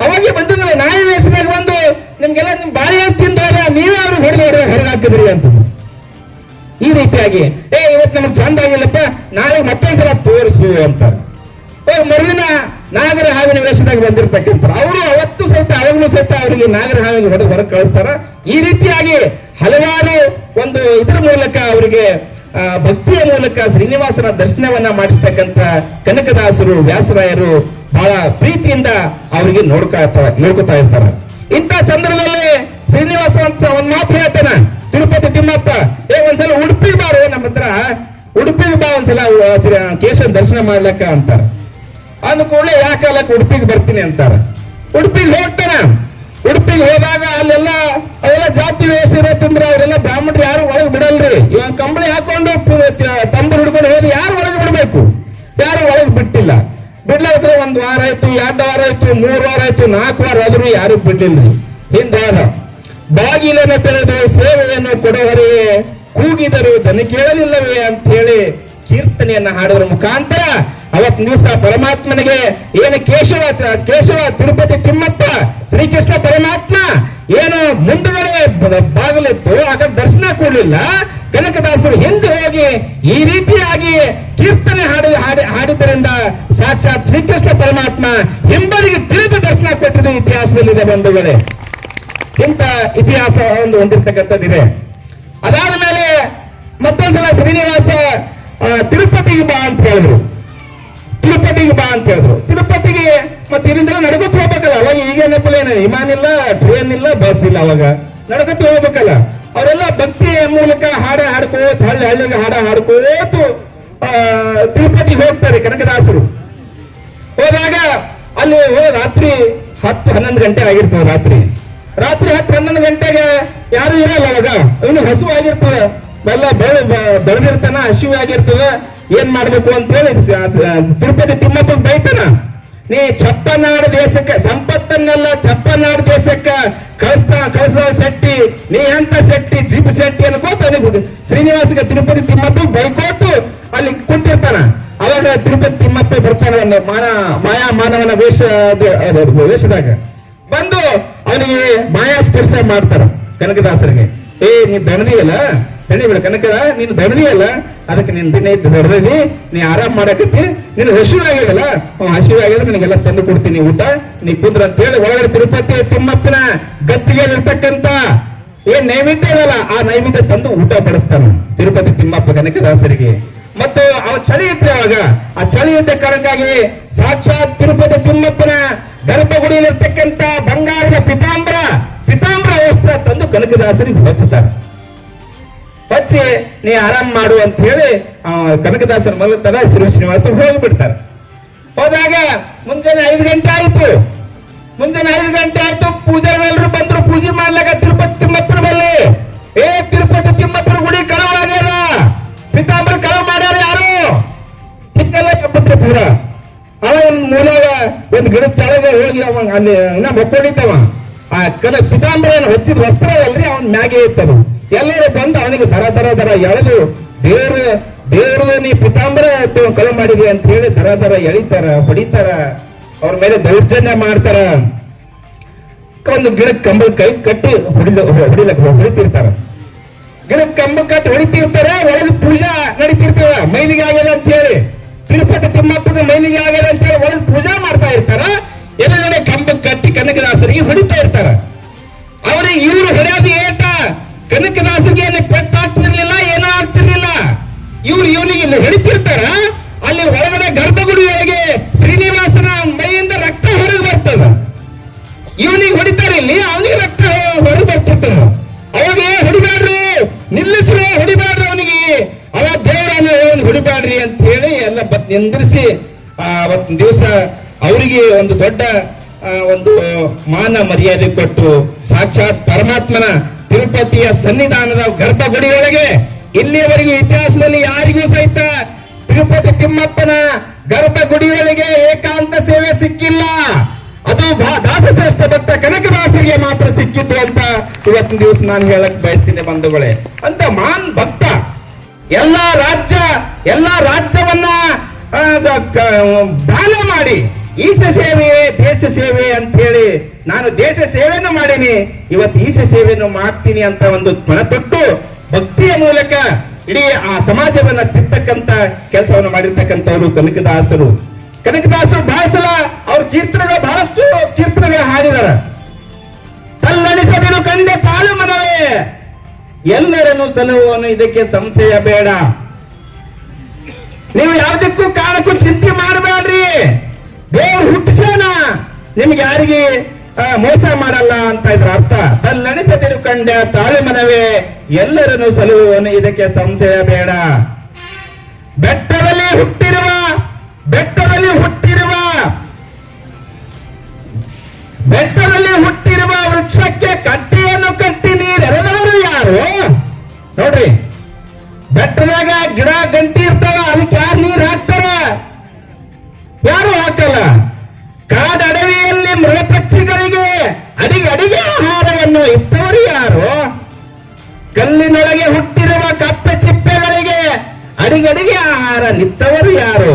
Speaker 1: ಅವಾಗೆ ಬಂದಿದ್ರೆ ನಾಯಿ ವೇಷದಾಗ ಬಂದು ನಿಮ್ಗೆಲ್ಲ ನಿಮ್ ಬಾಳೆ ತಿಂದಾಗ ನೀವೇ ಅವ್ರು ಹೊಡೆದು ಹೊರಗಾಕಿದ್ರಿ ಅಂತ. ಈ ರೀತಿಯಾಗಿ, ಏ, ಇವತ್ತು ನಮ್ಗೆ ಚಂದ ಆಗಿಲ್ಲಪ್ಪ, ನಾಳೆ ಮತ್ತೊಂದ್ಸಲ ತೋರಿಸು ಅಂತ. ಮರುದಿನ ನಾಗರ ಹಾವಿನ ವೇಷದಾಗ ಬಂದಿರ್ತಕ್ಕಂಥ ಅವರು ಅವತ್ತು ಸಹಿತ, ಅವಾಗಲೂ ಸಹಿತ ಅವರಿಗೆ ನಾಗರ ಹಾವಿಗೆ ಹೊಡೆದು ಹೊರಗೆ ಕಳಿಸ್ತಾರ. ಈ ರೀತಿಯಾಗಿ ಹಲವಾರು ಒಂದು ಇದರ ಮೂಲಕ ಅವರಿಗೆ ಭಕ್ತಿಯ ಮೂಲಕ ಶ್ರೀನಿವಾಸನ ದರ್ಶನವನ್ನ ಮಾಡಿಸ್ತಕ್ಕಂಥ ಕನಕದಾಸರು, ವ್ಯಾಸರಾಯರು ಬಹಳ ಪ್ರೀತಿಯಿಂದ ಅವರಿಗೆ ನೋಡ್ಕಾ ನೋಡ್ಕೊತಾ ಇರ್ತಾರೆ. ಇಂಥ ಸಂದರ್ಭದಲ್ಲಿ ಶ್ರೀನಿವಾಸ ಅಂತ ಒಂದ್ ಮಾತು ಹೇಳ್ತಾನ. ತಿರುಪತಿ ತಿಮ್ಮಪ್ಪ, ಏ, ಒಂದ್ಸಲ ಉಡುಪಿಗೆ ಬಾರು ನಮ್ಮ ಹತ್ರ. ಉಡುಪಿಗೆ ಬಾ ಒಂದ್ಸಲ ಕೇಶವ ದರ್ಶನ ಮಾಡ್ಲಕ್ಕ ಅಂತಾರ. ಅಂದ ಕೂಡಲೇ ಯಾಕಲ್ಲಕ್ಕ ಉಡುಪಿಗೆ ಬರ್ತೀನಿ ಅಂತಾರ. ಉಡುಪಿಗೆ ಹೋಗ್ತಾನ. ಉಡುಪಿಗೆ ಹೋದಾಗ ಅಲ್ಲೆಲ್ಲ ಅವೆಲ್ಲ ಜಾತಿ ವ್ಯವಸ್ಥೆ ಇರತ್ತಂದ್ರೆ ಅವರೆಲ್ಲ ಬ್ರಾಹ್ಮಣರು ಯಾರು ಒಳಗೆ ಬಿಡಲ್ರಿ. ಇವಾಗ ಕಂಬಳಿ ಹಾಕೊಂಡು ತಂಬರು ಹಿಡ್ಕೊಂಡು ಹೋದ್ರೆ ಯಾರು ಒಳಗೆ ಬಿಡಬೇಕು? ಯಾರು ಒಳಗೆ ಬಿಟ್ಟಿಲ್ಲ. ಬಿಡ್ಲಾದ್ರೆ ಒಂದ್ ವಾರ ಆಯ್ತು, ಎರಡು ವಾರ ಆಯ್ತು, ಮೂರ್ ವಾರ ಆಯ್ತು, ನಾಲ್ಕು ವಾರ ಆದ್ರೂ ಯಾರು ಬಿಡ್ಲಿಲ್ಲ. ಹಿಂದಾದ ಬಾಗಿಲನ್ನು ತೆರೆದು ಸೇವೆಯನ್ನು ಕೊಡುವರೆಯೇ ಕೂಗಿದರು ಜನ ಕೇಳಲಿಲ್ಲವೇ ಅಂತ ಹೇಳಿ ಕೀರ್ತನೆಯನ್ನ ಹಾಡೋದ್ರ ಮುಖಾಂತರ ಅವತ್ ದಿವಸ ಪರಮಾತ್ಮನಿಗೆ ಏನು ಕೇಶವ ಕೇಶವ ತಿರುಪತಿ ತಿಮ್ಮಪ್ಪ, ಶ್ರೀಕೃಷ್ಣ ಪರಮಾತ್ಮ ಏನು ಮುಂದುಗಡೆ ಬಾಗಿಲಿತ್ತು, ಆಗ ದರ್ಶನ ಕೊಡ್ಲಿಲ್ಲ. ಕನಕದಾಸರು ಹಿಂದೆ ಈ ರೀತಿಯಾಗಿ ಕೀರ್ತನೆ ಹಾಡಿ ಹಾಡಿ ಹಾಡಿದ್ದರಿಂದ ಸಾಕ್ಷಾತ್ ಶ್ರೀಕೃಷ್ಣ ಪರಮಾತ್ಮ ಹಿಂಬದಿಗೆ ತಿರುಗಿ ದರ್ಶನ ಕೊಟ್ಟಿದ್ದು ಇತಿಹಾಸದಲ್ಲಿದೆ ಬಂಧುಗಳೇ. ಇಂಥ ಇತಿಹಾಸ ಒಂದು ಹೊಂದಿರತಕ್ಕಂಥದ್ದಿದೆ. ಅದಾದ ಮೇಲೆ ಮತ್ತೊಂದ್ಸಲ ಶ್ರೀನಿವಾಸ ತಿರುಪತಿಗೆ ಬಾ ಅಂತ ಹೇಳಿದ್ರು. ತಿರುಪತಿಗೆ ಬಾ ಅಂತ ಹೇಳಿದ್ರು. ತಿರುಪತಿಗೆ ಮತ್ತೆ ಇಲ್ಲಿಂದ ನಡ್ಕೊತ ಹೋಗ್ಬೇಕಲ್ಲ, ಅವಾಗ ಈಗೇನಪ್ಪಲ್ಲ ಏನ ವಿಮಾನ ಇಲ್ಲ ಟ್ರೈನ್ ಇಲ್ಲ ಬಸ್ ಇಲ್ಲ ಅವಾಗ. ನಡ್ಕೊತ ಹೋಗ್ಬೇಕಲ್ಲ. ಅವರೆಲ್ಲ ಭಕ್ತಿಯ ಮೂಲಕ ಹಾಡ ಹಾಡ್ಕೋತ ಹಳ್ಳಿ ಹಳ್ಳಿಗೆ ಹಾಡ ಹಾಡ್ಕೋತು ಆ, ತಿರುಪತಿಗೆ ಹೋಗ್ತಾರೆ ಕನಕದಾಸರು. ಹೋದಾಗ ಅಲ್ಲಿ ರಾತ್ರಿ ಹತ್ತು ಹನ್ನೊಂದು ಗಂಟೆ ಆಗಿರ್ತದೆ ರಾತ್ರಿ. ರಾತ್ರಿ ಹತ್ತು ಹನ್ನೊಂದು ಗಂಟೆಗೆ ಯಾರು ಇರಲ್ಲ ಅವಾಗ. ಇವನು ಹಸು ಆಗಿರ್ತದೆ. ಎಲ್ಲ ಬೆಳ ಬೆಳೆದಿರ್ತಾನ ಹಸಿವು ಆಗಿರ್ತದೆ. ಏನ್ ಮಾಡ್ಬೇಕು ಅಂತ ಹೇಳಿ ತಿರುಪತಿ ತಿಮ್ಮಪ್ಪ ಬೈತಾನ. ನೀ ಚಪ್ಪನಾಡು ದೇಶಕ್ಕೆ ಸಂಪತ್ತನ್ನೆಲ್ಲ ಚಪ್ಪನಾಡು ದೇಶಕ್ಕ ಕಳಿಸ್ತಾ ಕಳಿಸೋ ಶೆಟ್ಟಿ, ನೀ ಎಂತ ಶೆಟ್ಟಿ, ಜಿಪ್ ಶೆಟ್ಟಿ ಅನ್ಕೋತ ಅನ್ಬೋದು ಶ್ರೀನಿವಾಸಗ ತಿರುಪತಿ ತಿಮ್ಮಪ್ಪ ಬೈಕೋಟು ಅಲ್ಲಿ ಕುಂತಿರ್ತಾನ. ಅವಾಗ ತಿರುಪತಿ ತಿಮ್ಮಪ್ಪ ಬರ್ತಾನೆ ಒಂದು ಮಾನ, ಮಾಯಾ ಮಾನವನ ವೇಷ ವೇಷದಾಗ. ಬಂದು ಅವನಿಗೆ ಮಾಯಾ ಸ್ಪರ್ಶ ಮಾಡ್ತಾರ ಕನಕದಾಸರಿಗೆ. ಏ, ನೀ ದಣದಿ ಅಲ್ಲ ದಣಿ ಬಿಡ ಕನಕ ನೀನು ದಣದಿ ಅಲ್ಲ. ಅದಕ್ಕೆ ನಿನ್ನ ದಿನ ಇದ್ದು ದೊಡ್ಡದಿ ನೀ ಆರಾಮ್ ಮಾಡಕತ್ತಿ. ನೀನು ಹಸಿವು ಆಗ್ಯದಲ್ಲ ಹ್ಮ್, ಹಸಿವು ನಿನಗೆಲ್ಲ ತಂದು ಕೊಡ್ತೀನಿ ಊಟ. ನೀ ಕುಂದ್ರ ಅಂತ ಹೇಳಿ ಒಳಗಡೆ ತಿರುಪತಿ ತಿಮ್ಮಪ್ಪನ ಗತ್ತಿಗೆ ಏನ್ ನೈವೇದ್ಯ ಇದಲ್ಲ ಆ ನೈವೇದ್ಯ ತಂದು ಊಟ ಬಡಿಸ್ತಾನ ತಿರುಪತಿ ತಿಮ್ಮಪ್ಪ ಕನಕದಾಸರಿಗೆ. ಮತ್ತು ಅವ ಚಳಿ ಇದ್ರೆ ಅವಾಗ ಆ ಚಳಿ ಇದ್ದ ಕಾರಣಕ್ಕಾಗಿ ಸಾಕ್ಷಾತ್ ತಿರುಪತಿ ತಿಮ್ಮಪ್ಪನ ಗರ್ಭಗುಡಿಯಲ್ಲಿರ್ತಕ್ಕಂತ ಬಂಗಾರದ ಪಿತಾಂಬರ ಪಿತಾಂಬರ ವಸ್ತ್ರ ತಂದು ಕನಕದಾಸರಿಗೆ ಹಚ್ಚುತ್ತಾರೆ. ಹಚ್ಚಿ ನೀ ಆರಾಮ್ ಮಾಡು ಅಂತ ಹೇಳಿ ಕನಕದಾಸರ ಮಲಗ್ತಾರ ಶ್ರೀ ಶ್ರೀನಿವಾಸ ಹೋಗ್ಬಿಡ್ತಾರೆ. ಹೋದಾಗ ಮುಂಜಾನೆ ಐದು ಗಂಟೆ ಆಯ್ತು. ಮುಂಜಾನೆ ಐದು ಗಂಟೆ ಆಯ್ತು ಎಲ್ಲರೂ ಬಂದ್ರು. ಪೂಜೆ ಮಾಡ್ಲಾಕ ತಿರುಪತಿ ತಿಮ್ಮಪ್ಪನ ಬಲ್ಲಿ ಏ, ತಿರುಪತಿ ತಿಮ್ಮಪ್ಪನ ಗುಡಿ ಕಳವಾಗ್ಯದ ಪಿತಾಂಬರ ಕಳವ ಮಾಡ್ಯಾರ ಯಾರು? ಹಿಂದೆಲ್ಲ ಕಪ್ಪತ್ರ ಪೂರ. ಅವ ಮೂಲಾಗ ಒಂದ್ ಗಿಡದ ಕೆಳಗೆ ಹೋಗಿ ಅವ ಅಲ್ಲಿ ಇನ್ನ ಮಕ್ಕೊಂಡಿದ್ದವ. ಆ ಕನ ಪಿತಾಂಬರ ಏನು ಹೊಚ್ಚಿದ ವಸ್ತ್ರ ಅಲ್ರಿ ಅವನ್ ಮ್ಯಾಗೆ ಇತ್ತದು. ಎಲ್ಲರೂ ಬಂದು ಅವನಿಗೆ ದರ ದರ ದರ ಎಳೆದು, ದೇವ್ರ ದೇವ್ರ, ನೀ ಪಿತಾಂಬರ ಕಳು ಮಾಡಿದೆ ಅಂತ ಹೇಳಿ ದರ ದರ ಎಳಿತಾರ, ಹೊಡಿತಾರ. ಅವ್ರ ಮೇಲೆ ದೌರ್ಜನ್ಯ ಮಾಡ್ತಾರ. ಒಂದು ಗಿಡಕ್ಕೆ ಕಂಬ ಕೈ ಕಟ್ಟಿ ಹೊಡಿದ ಹೊಡಿಲಕ್ ಹೊಡಿತಿರ್ತಾರ. ಗಿಡಕ್ಕೆ ಕಂಬ ಕಟ್ಟಿ ಹೊಡಿತಿರ್ತಾರ, ಒಳಗೆ ಪೂಜಾ ನಡೀತಿರ್ತಾರ ಮೈಲಿಗೆ ಆಗಲ್ಲ ಅಂತ ಹೇಳಿ. ತಿರುಪತಿ ತಿಮ್ಮಪ್ಪನ ಮೈಲಿಗೆ ಆಗಲ್ಲ ಅಂತ ಹೇಳಿ ಒಳಗೆ ಪೂಜಾ ಮಾಡ್ತಾ ಇರ್ತಾರ. ಎದುರುಗಡೆ ಕಂಬ ಕಟ್ಟಿ ಕನಕದಾಸರಿಗೆ ಹೊಡಿತಾ ಇರ್ತಾರ. ಅವರಿಗೆ ಇವರು ಹೊಡೆಯೋದು ಏಟ? ಕನಕದಾಸರಿಗೆ ಏನು ಪೆಟ್ಟು ಆಗ್ತಿರ್ಲಿಲ್ಲ ಏನೋ ಆಗ್ತಿರ್ಲಿಲ್ಲ ಇವ್ರು ಇವನಿಗೆ ಇಲ್ಲಿ ಹೊಡಿತಿರ್ತಾರ? ಅಲ್ಲಿ ಒಳಗಡೆ ಗರ್ಭಗುಡಿಯೊಳಗೆ ಶ್ರೀನಿವಾಸನ ಮೈಯಿಂದ ರಕ್ತ ಹೊರಗೆ ಬರ್ತದ. ಇವನಿಗೆ ಹೊಡಿತಾರೆ ಇಲ್ಲಿ ಅವನಿಗೆ ರಕ್ತ ಹೊರಗೆ ಬರ್ತಿರ್ತದ. ಅವಾಗ ಏ ಹೊಡಿಬ್ಯಾಡ್ರಿ ನಿಲ್ಲಿಸ್ರಿ ಹೊಡಿಬ್ಯಾಡ್ರಿ ಅವನಿಗೆ. ಅವ ದೇವರನ್ನ ಅವನು ಹೊಡಿಬ್ಯಾಡ್ರಿ ಅಂತ ಹೇಳಿ ಎಲ್ಲ ಬತ್ ನಿಂದಿರಿಸಿ ಆ, ದಿವಸ ಅವರಿಗೆ ಒಂದು ದೊಡ್ಡ ಒಂದು ಮಾನ ಮರ್ಯಾದೆ ಕೊಟ್ಟು ಸಾಕ್ಷಾತ್ ಪರಮಾತ್ಮನ ತಿರುಪತಿಯ ಸನ್ನಿಧಾನದ ಗರ್ಭಗುಡಿಯೊಳಗೆ ಇಲ್ಲಿಯವರೆಗೂ ಇತಿಹಾಸದಲ್ಲಿ ಯಾರಿಗೂ ಸಹಿತ ತಿರುಪತಿ ತಿಮ್ಮಪ್ಪನ ಗರ್ಭಗುಡಿಯೊಳಗೆ ಏಕಾಂತ ಸೇವೆ ಸಿಕ್ಕಿಲ್ಲ. ಅದು ದಾಸಶ್ರೇಷ್ಠ ಭಕ್ತ ಕನಕದಾಸರಿಗೆ ಮಾತ್ರ ಸಿಕ್ಕಿದ್ದು ಅಂತ ಇವತ್ತಿನ ದಿವಸ ನಾನು ಹೇಳಕ್ ಬಯಸ್ತೀನಿ ಬಂಧುಗಳೇ. ಅಂತ ಮಾನ್ ಭಕ್ತ ಎಲ್ಲ ರಾಜ್ಯ, ಎಲ್ಲ ರಾಜ್ಯವನ್ನ ದಾನ ಮಾಡಿ, ಈಶ ಸೇವೆ ದೇಶ ಸೇವೆ ಅಂತ ಹೇಳಿ ನಾನು ದೇಶ ಸೇವೆಯನ್ನು ಮಾಡೀನಿ, ಇವತ್ತು ಈಶ ಸೇವೆಯನ್ನು ಮಾಡ್ತೀನಿ ಅಂತ ಒಂದು ಮನತೊಟ್ಟು ಭಕ್ತಿಯ ಮೂಲಕ ಇಡೀ ಆ ಸಮಾಜವನ್ನ ತಿರ್ತಕ್ಕಂತ ಕೆಲಸವನ್ನು ಮಾಡಿರ್ತಕ್ಕಂಥವ್ರು ಕನಕದಾಸರು. ಕನಕದಾಸರು ಬಹಳ ಸಲ ಅವ್ರ ಕೀರ್ತನೆಗಳು ಬಹಳಷ್ಟು ಕೀರ್ತನೆಗಳು ಹಾಡಿದಾರ. ತಲ್ಲಣಿಸದನು ಕಂಡೆ ತಾಳು ಮನವೇ. ಎಲ್ಲರನ್ನು ಸಲಹುವನು ಇದಕ್ಕೆ ಸಂಶಯ ಬೇಡ. ನೀವು ಯಾವುದಕ್ಕೂ ಕಾರಣಕ್ಕೂ ಚಿಂತೆ ಮಾಡಬೇಡ್ರಿ. ದೇವ್ರು ಹುಟ್ಟಿಸೋಣ ನಿಮ್ಗೆ ಯಾರಿಗೆ ಮೋಸ ಮಾಡಲ್ಲ ಅಂತ ಇದ್ರ ಅರ್ಥ? ತಲ್ಲಣಿಸದಿರು ಕಂಡ ತಾಳೆ ಮನವೇ, ಎಲ್ಲರನ್ನು ಸಲುವನು, ಇದಕ್ಕೆ ಸಂಶಯ ಬೇಡ. ಬೆಟ್ಟದಲ್ಲಿ ಹುಟ್ಟಿರುವ ಬೆಟ್ಟದಲ್ಲಿ ಹುಟ್ಟಿರುವ ಬೆಟ್ಟದಲ್ಲಿ ಹುಟ್ಟಿರುವ ವೃಕ್ಷಕ್ಕೆ ಕಟ್ಟಿಯನ್ನು ಕಟ್ಟಿ ನೀರೆರೆದವರು ಯಾರು? ನೋಡ್ರಿ, ಬೆಟ್ಟದಾಗ ಗಿಡ, ಗಂಟಿ ಇರ್ತಾವ, ಅದಕ್ಕೆ ಯಾರು ನೀರು ಹಾಕ್ತಾರ? ಯಾರು ಹಾಕಲ್ಲ? ಕಾಡಡವಿಯಲ್ಲಿ ಮೃಗ ಪಕ್ಷಿಗಳಿಗೆ ಅಡಿಗೆ ಅಡಿಗೆ ಆಹಾರವನ್ನು ಇತ್ತವರು ಯಾರು? ಕಲ್ಲಿನೊಳಗೆ ಹುಟ್ಟಿರುವ ಕಪ್ಪೆ ಚಿಪ್ಪೆಗಳಿಗೆ ಅಡಿಗಡಿಗೆ ಆಹಾರ ನಿತ್ತವರು ಯಾರು?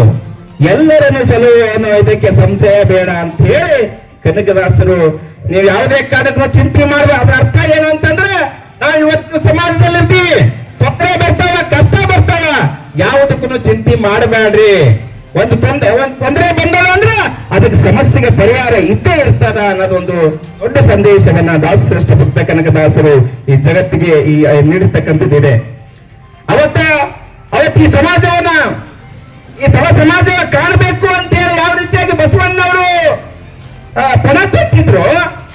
Speaker 1: ಎಲ್ಲರನ್ನು ಸಲುವನ್ನು ಇದಕ್ಕೆ ಸಂಶಯ ಬೇಡ ಅಂತ ಹೇಳಿ ಕನಕದಾಸರು, ನೀವು ಯಾವುದೇ ಕಾರಣಕ್ಕೂ ಚಿಂತೆ ಮಾಡಬೇಕು ಅದ್ರ ಅರ್ಥ ಏನು ಅಂತಂದ್ರೆ, ನಾವು ಇವತ್ತು ಸಮಾಜದಲ್ಲಿ ಇರ್ತೀವಿ ತೊಂದರೆ ಬರ್ತಾವ, ಕಷ್ಟ ಬರ್ತಾವ, ಯಾವುದಕ್ಕೂ ಚಿಂತೆ ಮಾಡಬೇಡ್ರಿ. ಒಂದು ತೊಂದರೆ ಒಂದು ತೊಂದರೆ ಬಂದದ ಅದಕ್ಕೆ ಸಮಸ್ಯೆಗೆ ಪರಿಹಾರ ಇದ್ದೇ ಇರ್ತದ ಅನ್ನೋದೊಂದು ದೊಡ್ಡ ಸಂದೇಶವನ್ನ ದಾಸಶ್ರೇಷ್ಠ ಭಕ್ತ ಕನಕದಾಸರು ಈ ಜಗತ್ತಿಗೆ ಈ ನೀಡಿರ್ತಕ್ಕಂಥದ್ದಿದೆ. ಅವತ್ತ, ಅವತ್ತು ಈ ಸಮಾಜವನ್ನ, ಈ ಸಮ ಸಮಾಜ ಕಾಣಬೇಕು ಅಂತ ಹೇಳಿ ಯಾವ ರೀತಿಯಾಗಿ ಬಸವಣ್ಣವರು ಪಣ ತೊಟ್ಟಿದ್ರು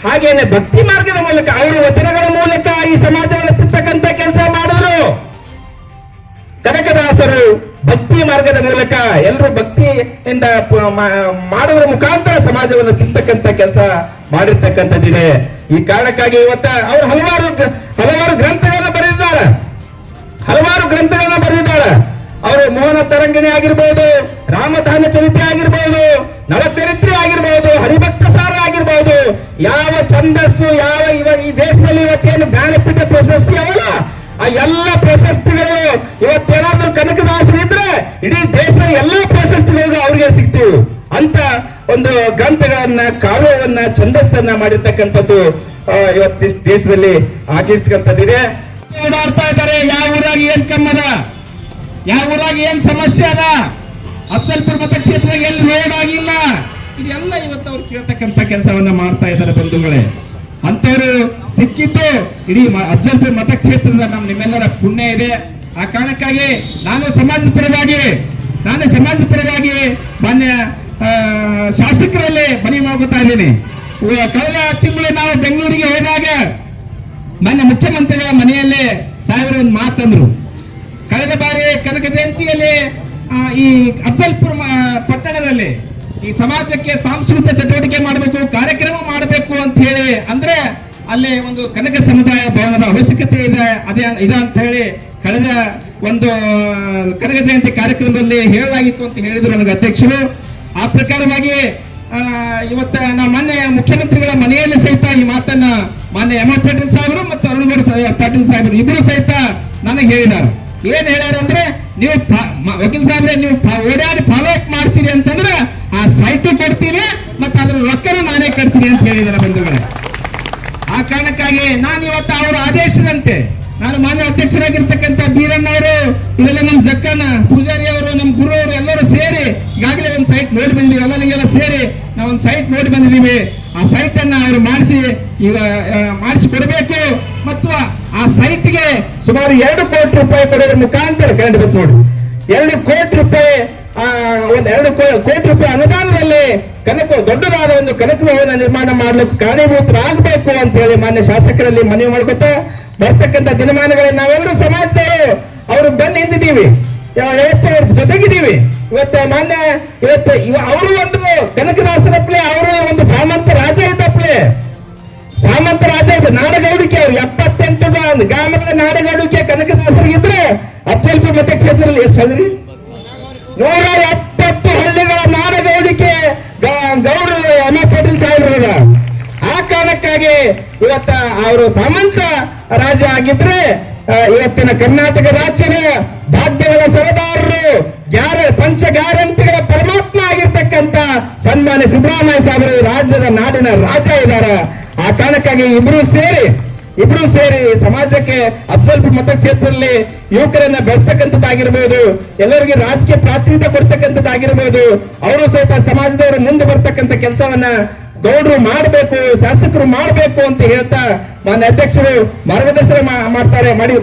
Speaker 1: ಹಾಗೇನೆ ಭಕ್ತಿ ಮಾರ್ಗದ ಮೂಲಕ ಅವರ ವಚನಗಳ ಮೂಲಕ ಈ ಸಮಾಜವನ್ನು ತಿರ್ತಕ್ಕಂಥ ಕೆಲಸ ಮಾಡಿದ್ರು. ಕನಕದಾಸರು ಭಕ್ತಿ ಮಾರ್ಗದ ಮೂಲಕ ಎಲ್ಲರೂ ಭಕ್ತಿಯಿಂದ ಮಾಡುವುದರ ಮುಖಾಂತರ ಸಮಾಜವನ್ನು ತಿಂತಕ್ಕಂಥ ಕೆಲಸ ಮಾಡಿರ್ತಕ್ಕಂಥದ್ದಿದೆ. ಈ ಕಾರಣಕ್ಕಾಗಿ ಇವತ್ತ ಅವರು ಹಲವಾರು ಹಲವಾರು ಗ್ರಂಥಗಳನ್ನು ಬರೆದಿದ್ದಾರೆ. ಹಲವಾರು ಗ್ರಂಥಗಳನ್ನ ಬರೆದಿದ್ದಾರೆ. ಅವರು ಮೋಹನ ತರಂಗಿಣಿ ಆಗಿರ್ಬೋದು ರಾಮಧಾನ ಚರಿತ್ರೆ ಆಗಿರ್ಬೋದು, ನವಚರಿತ್ರೆ ಆಗಿರ್ಬೋದು, ಹರಿಭಕ್ತ ಸಾರ ಆಗಿರ್ಬೋದು, ಯಾವ ಛಂದಸ್ಸು, ಯಾವ ಇವ, ಈ ದೇಶದಲ್ಲಿ ಇವತ್ತೇನು ಜ್ಞಾನಪೀಠ ಪ್ರಶಸ್ತಿ ಅವಲ್ಲ? ಆ ಎಲ್ಲ ಪ್ರಶಸ್ತಿಗಳು ಇವತ್ತೇನಾದ್ರೂ ಕನಕದಾಸರಿದ್ರೆ ಇಡೀ ದೇಶದ ಎಲ್ಲ ಪ್ರಶಸ್ತಿಗಳು ಅವ್ರಿಗೆ ಸಿಗ್ತೀವಿ ಅಂತ ಒಂದು ಗ್ರಂಥಗಳನ್ನ, ಕಾವ್ಯವನ್ನ, ಛಂದಸ್ಸನ್ನ ಮಾಡಿರ್ತಕ್ಕಂಥದ್ದು ಇವತ್ತು ದೇಶದಲ್ಲಿ ದೇಶದಲ್ಲಿ ಆಗಿರ್ತಕ್ಕಂಥದ್ದಿದೆ. ಓಡಾಡ್ತಾ ಇದ್ದಾರೆ? ಯಾವ ಊರಾಗಿ ಏನ್ ಕಮ್ಮದ? ಯಾವ ಊರಾಗ ಏನ್ ಸಮಸ್ಯೆ ಅದ? ಅಫ್ಜಲ್ಪುರ ಮತಕ್ಷೇತ್ರದಾಗ ಎಲ್ಲಿ ರೋಡ್ ಆಗಿಲ್ಲ? ಇದೆಲ್ಲ ಇವತ್ತು ಅವ್ರು ಕೇಳ್ತಕ್ಕಂಥ ಕೆಲಸವನ್ನ ಮಾಡ್ತಾ ಇದ್ದಾರೆ ಬಂಧುಗಳೇ. ಅಂತವ್ರು ಸಿಕ್ಕಿದ್ದು ಇಡೀ ಅಫ್ಜಲ್ಪುರ ಮತಕ್ಷೇತ್ರದ ನಮ್ಮ ನಿಮ್ಮೆಲ್ಲರ ಪುಣ್ಯ ಇದೆ. ಆ ಕಾರಣಕ್ಕಾಗಿ ನಾನು ಸಮಾಜದ ಪರವಾಗಿ, ನಾನು ಸಮಾಜದ ಪರವಾಗಿ ಮಾನ್ಯ ಶಾಸಕರಲ್ಲಿ ಮನವಿ ಇದ್ದೀನಿ. ಕಳೆದ ತಿಂಗಳು ನಾವು ಬೆಂಗಳೂರಿಗೆ ಹೋದಾಗ ಮಾನ್ಯ ಮುಖ್ಯಮಂತ್ರಿಗಳ ಮನೆಯಲ್ಲೇ ಸಾವಿರ ಒಂದು ಮಾತಂದ್ರು ಕಳೆದ ಬಾರಿ ಕನಕ ಜಯಂತಿಯಲ್ಲಿ ಈ ಅಫ್ಜಲ್ಪುರ ಪಟ್ಟಣದಲ್ಲಿ ಈ ಸಮಾಜಕ್ಕೆ ಸಾಂಸ್ಕೃತಿಕ ಚಟುವಟಿಕೆ ಮಾಡಬೇಕು, ಕಾರ್ಯಕ್ರಮ ಮಾಡಬೇಕು ಅಂತ ಹೇಳಿ, ಅಂದ್ರೆ ಅಲ್ಲಿ ಒಂದು ಕನಕ ಸಮುದಾಯ ಭವನದ ಅವಶ್ಯಕತೆ ಇದೆ. ಅದೇ ಇದೆ ಅಂತ ಹೇಳಿ ಕಳೆದ ಒಂದು ಕನಕ ಜಯಂತಿ ಕಾರ್ಯಕ್ರಮದಲ್ಲಿ ಹೇಳಲಾಗಿತ್ತು ಅಂತ ಹೇಳಿದ್ರು ನನಗೆ ಅಧ್ಯಕ್ಷರು. ಆ ಪ್ರಕಾರವಾಗಿ
Speaker 2: ಇವತ್ತ ನಾ ಮೊನ್ನೆ ಮುಖ್ಯಮಂತ್ರಿಗಳ ಮನೆಯಲ್ಲಿ ಸಹಿತ ಈ ಮಾತನ್ನ ಮಾನ್ಯ ಎಂ ಆರ್ ಪಾಟೀಲ್ ಸಾಹೇಬರು ಮತ್ತು ಅರುಣಗೌಡ ಸಾ- ಪಾಟೀಲ್ ಸಾಹೇಬರು ಇಬ್ಬರು ಸಹಿತ ನನಗೆ ಹೇಳಿದ್ದಾರೆ. ಏನ್ ಹೇಳ್ಯಾರ ಅಂದ್ರೆ ನೀವು ವಕೀಲ್ ಸಾಹೇಬ್ರೆ, ನೀವು ಓಡಾಡಿ ಫಾಲೋ ಅಪ್ ಮಾಡ್ತೀರಿ ಅಂತಂದ್ರೆ ಆ ಸೈಟು ಕೊಡ್ತೀರಿ ಮತ್ತೆ ಅದ್ರ ರೊಕ್ಕನೂ ನಾನೇ ಕಟ್ತೀನಿ ಅಂತ ಹೇಳಿದಾರೆ ಬಂಧುಗಳೇ. ಆ ಕಾರಣಕ್ಕಾಗಿ ನಾನು ಇವತ್ತು ಅವರ ಆದೇಶದಂತೆ, ನಾನು ಮಾನ್ಯ ಅಧ್ಯಕ್ಷರಾಗಿರ್ತಕ್ಕಂಥ ಬೀರಣ್ಣ ಅವರು ಇದೆಲ್ಲ ನಮ್ಮ ಜಕ್ಕಣ್ಣ ಪೂಜಾರಿ ಅವರು ನಮ್ಮ ಗುರು ಅವರು ಎಲ್ಲರೂ ಸೇರಿ ಈಗಾಗಲೇ ಒಂದು ಸೈಟ್ ನೋಡಿ ಬಂದಿದ್ದೀವಿ. ಎಲ್ಲ ನಿಮಗೆಲ್ಲ ಸೇರಿ ನಾವು ಒಂದು ಸೈಟ್ ನೋಡಿ ಬಂದಿದ್ದೀವಿ. ಆ ಸೈಟ್ ಅನ್ನ ಅವರು ಮಾಡಿಸಿ, ಈಗ ಮಾಡಿಸಿ ಕೊಡಬೇಕು ಮತ್ತು ಆ ಸೈಟ್ಗೆ
Speaker 1: ಸುಮಾರು ಎರಡು ಕೋಟಿ ರೂಪಾಯಿ ಕೊಡೋದ್ರ ಮುಖಾಂತರ ಕರೆಂಟ್ ಬಿತ್ತು ನೋಡಿ. ಎರಡು ಕೋಟಿ ರೂಪಾಯಿ ಒಂದು ಎರಡು ಕೋಟಿ ರೂಪಾಯಿ ಅನುದಾನದಲ್ಲಿ ಕನಕ, ದೊಡ್ಡದಾದ ಒಂದು ಕನಕ ಭವನ ನಿರ್ಮಾಣ ಮಾಡ್ಲಿಕ್ಕೆ ಕಾರಣೀಭೂತರಾಗಬೇಕು ಅಂತ ಹೇಳಿ ಮಾನ್ಯ ಶಾಸಕರಲ್ಲಿ ಮನವಿ ಮಾಡ್ಕೊತ ಬರ್ತಕ್ಕಂಥ ದಿನಮಾನಗಳಲ್ಲಿ ನಾವೆಲ್ಲರೂ ಸಮಾಜದವರು, ಅವರು ಬೆನ್ನ ಹಿಂದಿದ್ದೀವಿ ಇವತ್ತು ಅವ್ರ ಜೊತೆಗಿದ್ದೀವಿ. ಇವತ್ತು ಮಾನ್ಯ, ಇವತ್ತು ಇವ ಅವರು ಒಂದು ಕನಕದಾಸರಪ್ಪಲೆ, ಅವರು ಒಂದು ಸಾಮಂತ ರಾಜ ಇದ್ದಪ್ಲೆ ಸಾಮಂತ ರಾಜ ಇದು ನಾಡಗೌಡಿಕೆ ಅವರು ಎಪ್ಪತ್ತೆಂಟು ಗ- ಗ್ರಾಮದ ನಾಡಗೌಡಿಕೆ ಕನಕದಾಸರಿಗಿದ್ರೆ ಅತ್ಯಲ್ಪ ಮತಕ್ಷೇತ್ರದಲ್ಲಿ ಎಷ್ಟು ಹೇಳಿದ್ರಿ ನೂರ ಎಪ್ಪತ್ತು ಹಳ್ಳಿಗಳ ನಾಡಗೌಡಿಕೆ ಗೌಡರು ಎಂ ಎಸ್ ಆ ಕಾರಣಕ್ಕಾಗಿ ಇವತ್ತ ಅವರು ಸಾಮಂತ ರಾಜ ಆಗಿದ್ರೆ ಇವತ್ತಿನ ಕರ್ನಾಟಕ ರಾಜ್ಯದ ಭಾಗ್ಯಗಳ ಸರದಾರರು, ಗ್ಯಾರ, ಪಂಚ ಗ್ಯಾರಂಟಿಗಳ ಪರಮಾತ್ಮ ಆಗಿರ್ತಕ್ಕಂತ ಸನ್ಮಾನ್ಯ ಸಿದ್ದರಾಮಯ್ಯ ಸಾಹೇಬರು ರಾಜ್ಯದ ನಾಡಿನ ರಾಜ ಇದಾರ. ಆ ಕಾರಣಕ್ಕಾಗಿ ಇಬ್ರು ಸೇರಿ ಇಬ್ರು ಸೇರಿ ಸಮಾಜಕ್ಕೆ ಅತ್ಯಲ್ಪ ಮತಕ್ಷೇತ್ರದಲ್ಲಿ ಯುವಕರನ್ನ ಬೆಳೆಸ್ತಕ್ಕಂಥದ್ದಾಗಿರ್ಬೋದು, ಎಲ್ಲರಿಗೆ ರಾಜಕೀಯ ಪ್ರಾತಿನಿಧ್ಯ ಕೊಡ್ತಕ್ಕಂಥದ್ದಾಗಿರ್ಬೋದು, ಅವರು ಸಹಿತ ಸಮಾಜದವರು ಮುಂದೆ ಬರ್ತಕ್ಕಂಥ ಕೆಲಸವನ್ನ ಗೌಡರು ಮಾಡಬೇಕು, ಶಾಸಕರು ಮಾಡಬೇಕು ಅಂತ ಹೇಳ್ತಾ ಮಾನ್ಯ ಅಧ್ಯಕ್ಷರು ಮಾರ್ಗದರ್ಶನ ಮಾಡ್ತಾರೆ, ಮಾಡಿ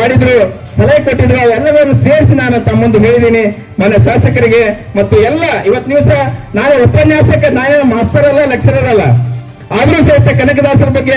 Speaker 1: ಮಾಡಿದ್ರು, ಸಲಹೆ ಕೊಟ್ಟಿದ್ರು ಅವೆಲ್ಲವನ್ನು ಸೇರಿಸಿ ನಾನು ತಮ್ಮಂದು ಮುಂದೆ ಹೇಳಿದ್ದೀನಿ. ಮಾನ್ಯ ಶಾಸಕರಿಗೆ ಮತ್ತು ಎಲ್ಲ, ಇವತ್ತು ದಿವಸ ನಾನು ಉಪನ್ಯಾಸಕ್ಕೆ ನಾನು ಮಾಸ್ತರ್ ಅಲ್ಲ ಲೆಕ್ಚರರ್ ಅಲ್ಲ. ಆದ್ರೂ ಸಹಿತ ಕನಕದಾಸರ ಬಗ್ಗೆ